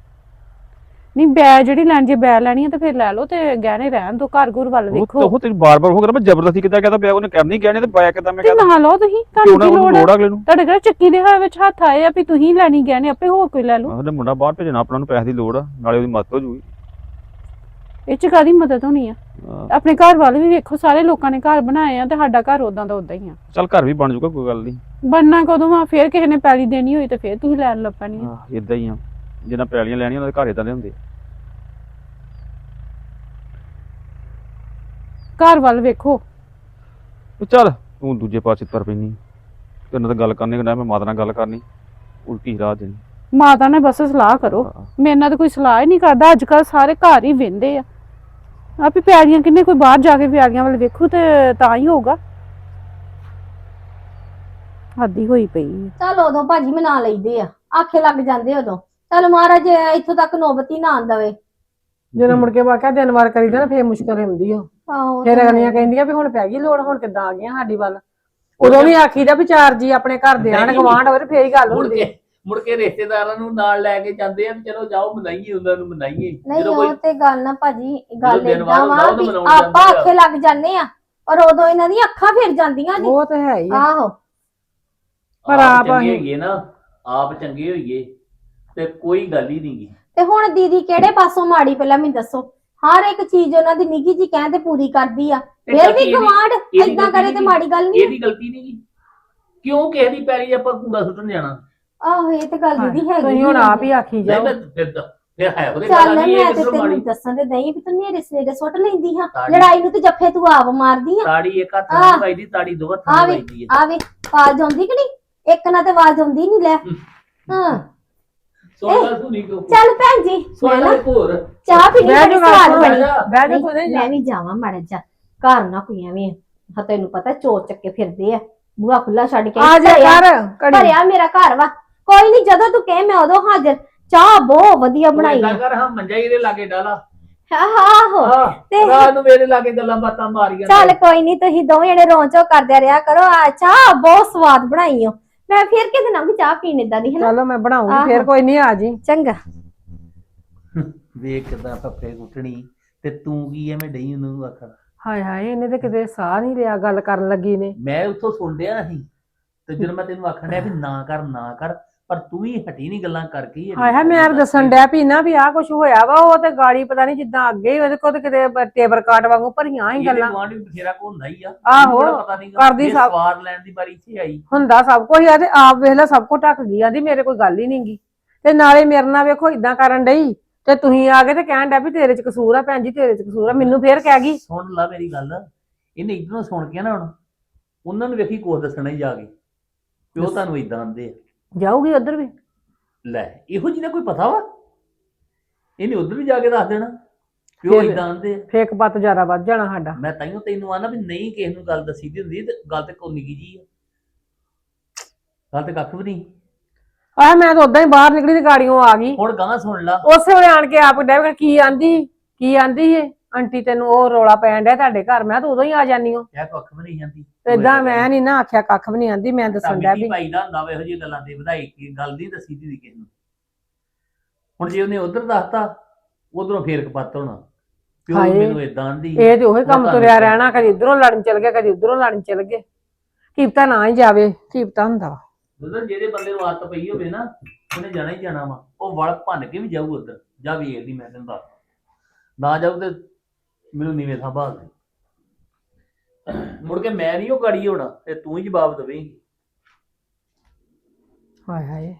Speaker 3: ਨਹੀਂ ਬੈ ਜਿਹੜੀ ਲੈਣ ਜੇ ਬੈ ਲੈਣੀ ਆ ਤੇ ਫਿਰ ਲੈ ਲਓ ਤੇ ਗਹਿਣੇ ਰਹਿਣ ਦੋ ਘਰ ਘੁਰ ਵੱਲ
Speaker 5: ਉਹ
Speaker 3: ਵੇਖੋ।
Speaker 5: ਉਹ ਤੇ ਬਾਰ-ਬਾਰ ਹੋ ਗਿਆ ਮੈਂ ਜ਼ਬਰਦਸਤੀ ਕਿਦਾਂ ਕਹਦਾ ਪਿਆ ਉਹਨੇ ਕਰਨੀ ਕਹਿਣੇ ਤੇ ਪਾਇਆ ਕਿਦਾਂ ਮੈਂ
Speaker 3: ਤੇ
Speaker 5: ਕਹਦਾ
Speaker 3: ਨਾ ਲਓ ਤੁਸੀਂ ਤੁਹਾਨੂੰ ਕੀ ਲੋੜ
Speaker 5: ਅਗਲੇ ਨੂੰ।
Speaker 3: ਤੁਹਾਡੇ ਘਰ ਚੱਕੀ ਦੇ ਹੱਥ ਵਿੱਚ ਹੱਥ ਆਏ ਆ ਵੀ ਤੁਸੀਂ ਲੈਣੀ ਗਹਿਣੇ ਆਪੇ ਹੋਰ ਕੋਈ ਲੈ ਲਓ।
Speaker 5: ਉਹਦੇ ਮੁੰਡਾ ਬਾਹਰ ਭੇਜਣਾ ਆਪਣਾ ਨੂੰ ਪੈਸੇ ਦੀ ਲੋੜ ਆ ਨਾਲੇ ਉਹਦੀ ਮਦਦ ਹੋ ਜੂਗੀ।
Speaker 3: ਇਹ ਚ ਕਾਦੀ ਮਦਦ ਹੋਣੀ ਆ? ਆਪਣੇ ਘਰ ਵੱਲ ਵੀ ਵੇਖੋ ਸਾਰੇ ਲੋਕਾਂ ਨੇ ਘਰ ਬਣਾਏ ਆ ਤੇ ਸਾਡਾ ਘਰ ਉਦਾਂ ਦਾ ਉਦਾਂ ਹੀ ਆ।
Speaker 5: ਚੱਲ ਘਰ ਵੀ ਬਣ ਜੂਗਾ ਕੋਈ ਗੱਲ ਨਹੀਂ।
Speaker 3: ਬਣਨਾ ਕਦੋਂ ਆ ਫੇਰ ਕਿਸੇ ਨੇ ਪੈਲੀ ਦੇਣੀ ਹੋਈ ਤੇ ਫੇਰ ਤੁਸੀਂ ਲੈਣ ਲੱਗ ਪੈਣੀ ਆ।
Speaker 5: ਇਦਾਂ ਹੀ ਆ। ਜਿਹਨਾਂ ਪੈਲੀਆਂ ਲੈਣੀਆਂ ਉਹਨਾਂ ਦੇ ਘਰ ਇਦਾਂ ਦੇ ਹੁੰਦੇ ਆ।
Speaker 3: ਘਰ ਵੱਲ ਵੇਖੋ।
Speaker 5: ਉਹ ਚੱਲ ਤੂੰ ਦੂਜੇ ਪਾਸੇ ਤੁਰ ਪੈਣੀ ਤੇਰੇ ਨਾਲ ਤਾਂ ਗੱਲ ਕਰਨੀ ਕਿ ਮੈਂ ਮਾਤਾ ਨਾਲ ਗੱਲ ਕਰਨੀ। ਉਲਟੀ ਰਾਹ ਦੇਣੀ।
Speaker 3: ਮਾਤਾ ਨੇ ਬਸ ਸਲਾਹ ਕਰੋ।
Speaker 5: ਹਾਂ।
Speaker 3: ਮੇਰੇ ਨਾਲ ਤਾਂ ਕੋਈ ਸਲਾਹ ਹੀ ਨਹੀਂ ਕਰਦਾ। ਅੱਜ ਕੱਲ ਸਾਰੇ ਘਰ ਹੀ ਵਿੰਦੇ ਆ। ਆਪੇ ਪਿਆਰੀਆਂ ਕਿੰਨੇ ਕੋਈ ਬਾਹਰ ਜਾ ਕੇ ਪਿਆਰੀਆਂ ਵੱਲ ਵੇਖੂ ਤੇ ਤਾਂ ਹੀ ਹੋਊਗਾ। ਆਦੀ ਹੋਈ ਪਈ ਆ।
Speaker 1: ਚੱਲ ਉਦੋਂ ਭਾਜੀ ਮਨਾ ਲਈਦੇ ਆ। ਆਖੇ ਲੱਗ ਜਾਂਦੇ ਉਦੋਂ। ਚੱਲ ਮਹਾਰਾਜ ਇੱਥੋਂ ਤੱਕ ਨੌਬਤੀ ਨਾ ਆਂਦਵੇ
Speaker 2: ਜਦੋਂ ਮੁੜ ਕੇ ਵਾਕਿਆ ਦਿਨ ਵਾਰ ਕਰੀਦਾ ਨਾ ਫੇਰ ਮੁਸ਼ਕਲ ਹੁੰਦੀ ਆ।
Speaker 1: ਆਹੋ
Speaker 2: ਫਿਰ ਅਗਲੀਆਂ ਕਹਿੰਦੀਆਂ ਵੀ ਹੁਣ ਪੈ ਗਈ ਲੋੜ ਹੁਣ ਕਿੱਦਾਂ ਆ ਗਈਆਂ ਸਾਡੀ ਵੱਲ ਉਦੋਂ ਵੀ ਆਖੀਦਾ ਵੀ ਚਾਰ ਜੀ ਆਪਣੇ ਘਰ ਦੇ ਆਣ। ਗਵਾਂਢ ਹੋਵੇ ਫੇਰ ਹੀ ਗੱਲ
Speaker 4: ਮੁੜ
Speaker 2: ਹੁੰਦੀ।
Speaker 4: ਕੇ ਮੁੜ ਕੇ ਰਿਸ਼ਤੇਦਾਰਾਂ ਨੂੰ ਨਾਲ ਲੈ ਕੇ ਜਾਂਦੇ ਆ ਵੀ ਚਲੋ ਜਾਓ ਮਨਾਈਏ ਉਹਨਾਂ ਨੂੰ ਮਨਾਈਏ
Speaker 1: ਨਹੀਂ
Speaker 4: ਜਦੋਂ ਕੋਈ
Speaker 1: ਉਹ ਤੇ ਗੱਲ ਨਾ ਭਾਜੀ ਗੱਲ
Speaker 4: ਦਿਨ
Speaker 1: ਏਦਾਂ
Speaker 4: ਵਾਰ
Speaker 1: ਵਾ
Speaker 4: ਹੁੰਦਾ, ਉਦੋਂ
Speaker 1: ਵੀ
Speaker 4: ਮਨਾਉਣ
Speaker 1: ਆਪਾਂ
Speaker 4: ਜਾਂਦੇ ਆ।
Speaker 1: ਆਖੇ ਲੱਗ ਜਾਂਦੇ ਆ ਪਰ ਉਦੋਂ ਇਹਨਾਂ ਦੀਆਂ ਅੱਖਾਂ ਫਿਰ ਜਾਂਦੀਆਂ ਜੀ
Speaker 2: ਉਹ ਤੇ ਹੈ ਹੀ ਆ।
Speaker 1: ਆਹੋ
Speaker 2: ਪਰ
Speaker 4: ਆਪ
Speaker 2: ਆਪ
Speaker 4: ਚੰਗੇ
Speaker 2: ਅਸੀਂ-
Speaker 4: ਹੋਈਏ ਨਾ ਆਪ ਚੰਗੇ ਹੋਈਏ ਤੇ ਕੋਈ ਗੱਲ ਹੀ ਨਹੀਂਗੀ
Speaker 1: ਤੇ ਹੁਣ ਦੀਦੀ ਕਿਹੜੇ ਪਾਸੋਂ ਮਾੜੀ ਪਹਿਲਾਂ ਮੈਨੂੰ ਦੱਸੋ ਹਰ ਇੱਕ ਚੀਜ਼ ਉਹਨਾਂ ਦੀ ਨਿੱਕੀ ਜੀ ਕਹਿੰਦੇ ਪੂਰੀ ਕਰਦੀ ਆ।
Speaker 4: ਤੇ
Speaker 1: ਫਿਰ ਵੀ
Speaker 4: ਇਹਦੀ-
Speaker 1: ਗਵਾਂਢ
Speaker 4: ਇਹਦੀ
Speaker 1: ਕਰੇ ਤੇ ਮਾੜੀ ਗੱਲ ਨਹੀਂ।
Speaker 4: ਇਹਦੀ ਗਲਤੀ ਨਹੀਂਗੀ ਕਿਉਂ ਕਿਸੇ ਦੀ ਪੈਰੀ ਆਪਾਂ ਕੂੜਾ ਸੁੱਟਣ ਜਾਣਾ?
Speaker 1: ਆਹੋ ਇਹ ਤੇ ਗੱਲ ਦੀਦੀ ਹੈਗੀ
Speaker 2: ਤੁਸੀਂ ਹੁਣ ਆਪ ਹੀ ਆਖੀ
Speaker 4: ਨਹੀਂ
Speaker 2: ਜਾਓ।
Speaker 4: ਮੈਂ ਫਿਰ ਫਿਰ ਹੈ ਉਹਦੇ
Speaker 1: ਚੱਲ
Speaker 4: ਗੱਲ ਨਹੀਂ
Speaker 1: ਮੈਂ
Speaker 4: ਇਹ
Speaker 1: ਤੇ ਤੈਨੂੰ ਦੱਸਾਂ ਤੇ ਨਹੀਂ ਵੀ ਤੂੰ ਨੇਰੇ ਸਵੇਰੇ ਸੁੱਟ ਲੈਂਦੀ ਹਾਂ
Speaker 4: ਤਾੜੀ-
Speaker 1: ਲੜਾਈ ਨੂੰ ਤੇ ਜੱਫੇ ਤੂੰ ਆਪ ਮਾਰਦੀ ਆ।
Speaker 4: ਤਾੜੀ ਇੱਕ ਹੱਥ
Speaker 1: ਆਹ।
Speaker 4: ਨਾਲ ਵੱਜਦੀ ਤਾੜੀ ਦੋ ਹੱਥਾਂ ਨਾਲ
Speaker 1: ਵੀ
Speaker 4: ਵੱਜਦੀ ਹੈ
Speaker 1: ਆ ਵੀ ਆਵਾਜ਼ ਆਉਂਦੀ ਕਿ ਨਹੀਂ? ਇੱਕ ਨਾਲ ਤੇ ਆਵਾਜ਼ ਆਉਂਦੀ ਨਹੀਂ ਲੈ। ਹਾਂ।
Speaker 4: ਸੁਣੀ
Speaker 1: ਚੱਲ ਭੈਣ ਜੀ ਮੈਂ
Speaker 4: ਸੋਹਣਾ
Speaker 1: ਨਾ
Speaker 4: ਘੋਰ
Speaker 1: ਚਾਹ ਪੀਣੀ
Speaker 2: ਬਹਿ
Speaker 1: ਬੜੀ
Speaker 2: ਜਾ
Speaker 1: ਸਵਾਦ ਬਣੀ।
Speaker 2: ਬਹਿ ਜਾ
Speaker 1: ਨਹੀਂ,
Speaker 2: ਕੋਈ ਨਹੀਂ
Speaker 1: ਮੈਂ ਵੀ ਜਾਵਾਂ ਮਾੜਾ ਜਾ ਘਰ ਨਾ ਕੋਈ ਐਵੇਂ ਹਾਂ ਤੈਨੂੰ ਪਤਾ ਚੋਰ ਚੱਕੇ ਫਿਰਦੇ ਆ। ਬੂਹਾ ਖੁੱਲਾ ਛੱਡ ਕੇ
Speaker 2: ਆ ਜਾ
Speaker 1: ਭਰਿਆ-
Speaker 2: ਕਰ ਘੜੀ।
Speaker 1: ਭਰਿਆ ਮੇਰਾ ਘਰ ਵਾ। ਕੋਈ ਨਹੀਂ ਜਦੋਂ ਤੂੰ ਕਹੇ ਮੈਂ ਉਦੋਂ ਹਾਜ਼ਰ। ਚਾਹ ਬਹੁਤ ਵਧੀਆ ਬਣਾਈ ਆ।
Speaker 4: ਕਰ ਹਾਂ ਮੰਜਾ ਹੀ ਇਹਦੇ ਲਾਗੇ ਡਾਲਾ।
Speaker 1: ਆਹੋ।
Speaker 4: ਹਾਂ
Speaker 1: ਤੇ-
Speaker 4: ਰਾਤ ਨੂੰ ਮੇਰੇ ਲਾਗੇ ਗੱਲਾਂ ਬਾਤਾਂ ਮਾਰੀਆਂ
Speaker 1: ਚੱਲ ਕੋਈ ਨਹੀਂ ਤੁਸੀਂ ਦੋਵੇਂ ਜਣੇ ਰੋਂਚੋ ਕਰਦੇ ਰਿਹਾ ਕਰੋ। ਆ ਚਾਹ ਬਹੁਤ ਸਵਾਦ ਬਣਾਈ ਓ। ਮੈਂ ਫਿਰ ਕਿਤੇ ਨਾ ਵੀ ਚਾਹ ਪੀਣ ਏਦਾਂ ਦੀ ਹੈ ਨਾ
Speaker 2: ਚਲੋ ਮੈਂ ਬਣਾਉਂਗੀ। ਫੇਰ ਕੋਈ ਨਹੀਂ ਆ ਜੀ।
Speaker 1: ਚੰਗਾ।
Speaker 4: ਵੇਖ ਕਿਦਾਂ ਫੱਫੇ ਉੱਠਣੀ ਤੇ ਤੂੰ ਕੀ ਐਵੇਂ ਡਈ ਉਹਨੂੰ ਆਖਣ?
Speaker 2: ਹਾਏ ਹਾਏ ਇਹਨੇ ਤੇ ਕਿਤੇ ਸਾਹ ਨਹੀਂ ਲਿਆ ਗੱਲ ਕਰਨ ਲੱਗੀ ਨੇ।
Speaker 4: ਮੈਂ ਉੱਥੋਂ ਸੁਣ ਡਿਆ ਸੀ ਤੇ ਜਦੋਂ ਮੈਂ ਤੈਨੂੰ ਆਖਣ ਡਿਆ ਵੀ ਨਾ ਕਰ ਨਾ ਕਰ ਪਰ ਤੂੰ ਵੀ ਹਟੀ ਨਹੀਂ ਗੱਲਾਂ ਕਰਕੇ ਹੀ
Speaker 2: ਹਾਏ ਹਾਏ ਮੈਂ ਦੱਸਣ ਡਿਆ ਵੀ ਨਾ ਵੀ ਆਹ ਕੁਝ ਹੋਇਆ ਵਾ ਉਹ ਤੇ ਗਾੜੀ ਪਤਾ ਨਹੀਂ ਜਿੱਦਾਂ ਅੱਗੇ ਹੀ ਉਹਦੇ ਕੋਲ ਤੇ ਕਿਤੇ ਟੇਬਰ ਕਾਟ ਵਾਂਗੂ ਭਰੀਆਂ ਹੀ ਗੱਲਾਂ।
Speaker 4: ਗਵਾਂਢੀ ਬਥੇਰਾ ਕੋ ਹੁੰਦਾ ਹੀ ਆ।
Speaker 2: ਆਹੋ,
Speaker 4: ਪਤਾ ਨਹੀਂ
Speaker 2: ਕਰਦੀ ਸਭ-
Speaker 4: ਸਵਾਰ ਲੈਣ ਦੀ ਵਾਰੀ ਇੱਥੇ ਆਈ।
Speaker 2: ਹੁੰਦਾ ਸਭ ਕੁਝ ਆ ਤੇ ਆਪ ਵੇਖ ਲੈ ਸਭ ਕੁਝ ਢੱਕ ਗਈ ਆਂਦੀ ਮੇਰੇ ਕੋਈ ਗੱਲ ਹੀ ਨਹੀਂਗੀ ਤੇ ਨਾਲੇ ਮੇਰੇ ਨਾਲ ਵੇਖੋ ਇਦਾਂ ਕਰਨ ਡਈ। ਤੇ ਤੁਸੀਂ ਆ ਕੇ ਤੇ ਕਹਿਣ ਡਿਆ ਵੀ ਤੇਰੇ ਚ ਕਸੂਰ ਆ ਭੈਣ ਜੀ ਤੇਰੇ ਚ ਕਸੂਰ ਆ ਮੈਨੂੰ ਫੇਰ ਕਹਿ ਗਈ।
Speaker 4: ਸੁਣ ਲੈ ਮੇਰੀ ਗੱਲ ਇਹਨੇ ਇਧਰੋਂ ਸੁਣ ਕੇ ਨਾ ਹੁਣ ਉਹਨਾਂ ਨੂੰ ਵੇਖੀ ਕੋਹ ਦੱਸਣਾ ਹੀ ਜਾ ਕੇ ਪਿਓ ਤੁਹਾਨੂੰ ਇਦਾਂ ਆਂਦੇ ਆ।
Speaker 2: ਜਾਊਗੀ ਉਧਰ ਵੀ?
Speaker 4: ਲੈ ਇਹੋ ਜਿਹੀ ਦਾ ਕੋਈ ਪਤਾ ਵਾ? ਇਹਨੇ ਉਧਰ ਵੀ ਜਾ ਕੇ ਦੱਸ ਦੇਣਾ। ਪਿਓ
Speaker 2: ਫਿਰ-
Speaker 4: ਇਦਾਂ ਆ।
Speaker 2: ਫੇਕ ਪੱਤ ਜ਼ਿਆਦਾ ਵੱਧ ਜਾਣਾ ਸਾਡਾ।
Speaker 4: ਮੈਂ ਤਾਈਓ ਤੈਨੂੰ ਆਨਾ ਵੀ ਨਹੀਂ ਕਿਸੇ ਨੂੰ ਗੱਲ ਦੱਸੀ ਦੀ ਹੁੰਦੀ ਤੇ ਗੱਲ ਤੇ ਕੋਈ ਨਿੱਕੀ ਜੀ ਆ। ਗੱਲ ਤੇ ਕੱਖ ਵੀ ਨਹੀਂ।
Speaker 2: ਆਹ ਮੈਂ ਤਾਂ ਉਦਾਂ ਹੀ ਬਾਹਰ ਨਿਕਲੀ ਤੇ ਗਾੜੀਆਂ ਆ ਗਈ।
Speaker 4: ਹੁਣ ਗਾਂ ਸੁਣ ਲਾ।
Speaker 2: ਉਸੇ ਵੇਲੇ ਆਣ ਕੇ ਆਪ ਡੈ ਕੀ ਆਂਦੀ? ਕੀ ਆਂਦੀ ਏ ਆਂਟੀ ਤੈਨੂੰ ਉਹ ਰੋਲਾ ਪੈਣ ਡਿਆ ਤੁਹਾਡੇ ਘਰ। ਮੈਂ ਤਾਂ ਉਦੋਂ ਹੀ ਆ ਜਾਨੀ ਹਾਂ।
Speaker 4: ਇਹ ਕੱਖ ਵੀ ਨਹੀਂ ਜਾਂਦੀ
Speaker 2: ਏਦਾਂ ਮੈਂ ਨਹੀਂ ਨਾ ਆਖਿਆ ਕੱਖ ਵੀ ਨਹੀਂ ਆਂਦੀ ਮੈਂ ਦੱਸਣ ਡਿਆ ਵੀ
Speaker 4: ਭਾਈ ਦਾ ਹੁੰਦਾ ਵਾ ਇਹੋ ਜਿਹੀ ਗੱਲਾਂ ਤੇ ਵਧਾਈ ਕੀ ਗੱਲ ਨਹੀਂ ਦੱਸੀ ਦੀ ਕਿਸੇ ਨੂੰ। ਹੁਣ ਜੇ ਉਹਨੇ ਉਧਰ ਦੱਸਤਾ ਉਧਰੋਂ ਫੇਰ ਕਪੱਤ ਹੋਣਾ। ਪਿਓ। ਮੈਨੂੰ ਇਦਾਂ ਆਂਦੀ।
Speaker 2: ਇਹ ਤੇ ਉਹੀ ਕੰਮ ਤੁਰਿਆ ਰਹਿਣਾ ਕਦੀ ਇਧਰੋਂ ਲੜਨ ਚਲ ਗਿਆ ਕਦੀ ਉਧਰੋਂ ਲੜਨ ਚਲ ਗਏ ਕੀਪਤਾ ਨਾ ਹੀ ਜਾਵੇ ਕੀਪਤਾ ਹੁੰਦਾ ਵਾ।
Speaker 4: ਜਦੋਂ ਜਿਹੜੇ ਬੰਦੇ ਨੂੰ ਆਦਤ ਪਈ ਹੋਵੇ ਨਾ ਉਹਨੇ ਜਾਣਾ ਹੀ ਜਾਣਾ ਵਾ। ਉਹ ਵਲ ਭੰਨ ਕੇ ਵੀ ਜਾਊ ਉਧਰ। ਜਾ ਵੀ ਇਹਦੀ ਮੈਂ ਤੈਨੂੰ ਦੱਸ ਨਾ ਜਾਊ ਤੇ ਮੈਨੂੰ ਨੀਵੇਂ ਥਾਂ ਦੇ। ਮੁੜ ਕੇ ਮੈਂ ਨਹੀਂ ਉਹ ਗਾੜੀ ਹੋਣਾ, ਤੇ ਤੂੰ ਹੀ ਜਵਾਬ ਦੇਵੇਂਗੀ
Speaker 2: ਹਾਏ ਹਾਏ,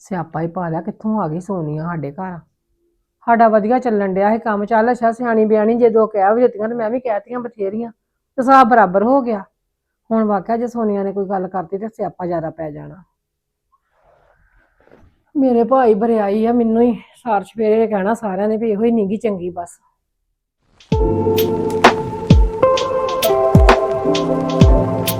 Speaker 2: ਸਿਆਪਾ ਹੀ ਪਾ ਲਿਆ, ਕਿੱਥੋਂ ਆ ਗਈ ਸੋਨੀਆ ਸਾਡੇ ਘਰ? ਸਾਡਾ ਵਧੀਆ ਚੱਲਣ ਡਿਆ ਸੀ ਕੰਮ, ਚੱਲ ਅੱਛਾ, ਸਿਆਣੀ ਬਿਆਣੀ ਜੇ ਦੋ ਕਹਿ ਵੀ ਤੇ ਮੈਂ ਵੀ ਕਹਿਤੀਆਂ ਬਥੇਰੀਆਂ, ਤੇ ਹਿਸਾਬ ਬਰਾਬਰ ਹੋ ਗਿਆ। ਹੁਣ ਵਾਕਿਆ ਜੇ ਸੋਨੀਆ ਨੇ ਕੋਈ ਗੱਲ ਕਰਤੀ ਤੇ ਸਿਆਪਾ ਜ਼ਿਆਦਾ ਪੈ ਜਾਣਾ। ਮੇਰੇ ਭਾਈ ਭਰਿਆਈ ਆ, ਮੈਨੂੰ ਹੀ ਸਾਰ ਫੇਰੇ ਕਹਿਣਾ ਸਾਰਿਆਂ ਨੇ ਵੀ ਇਹੋ ਹੀ ਨੀਗੀ ਚੰਗੀ ਬਸ। Thank you.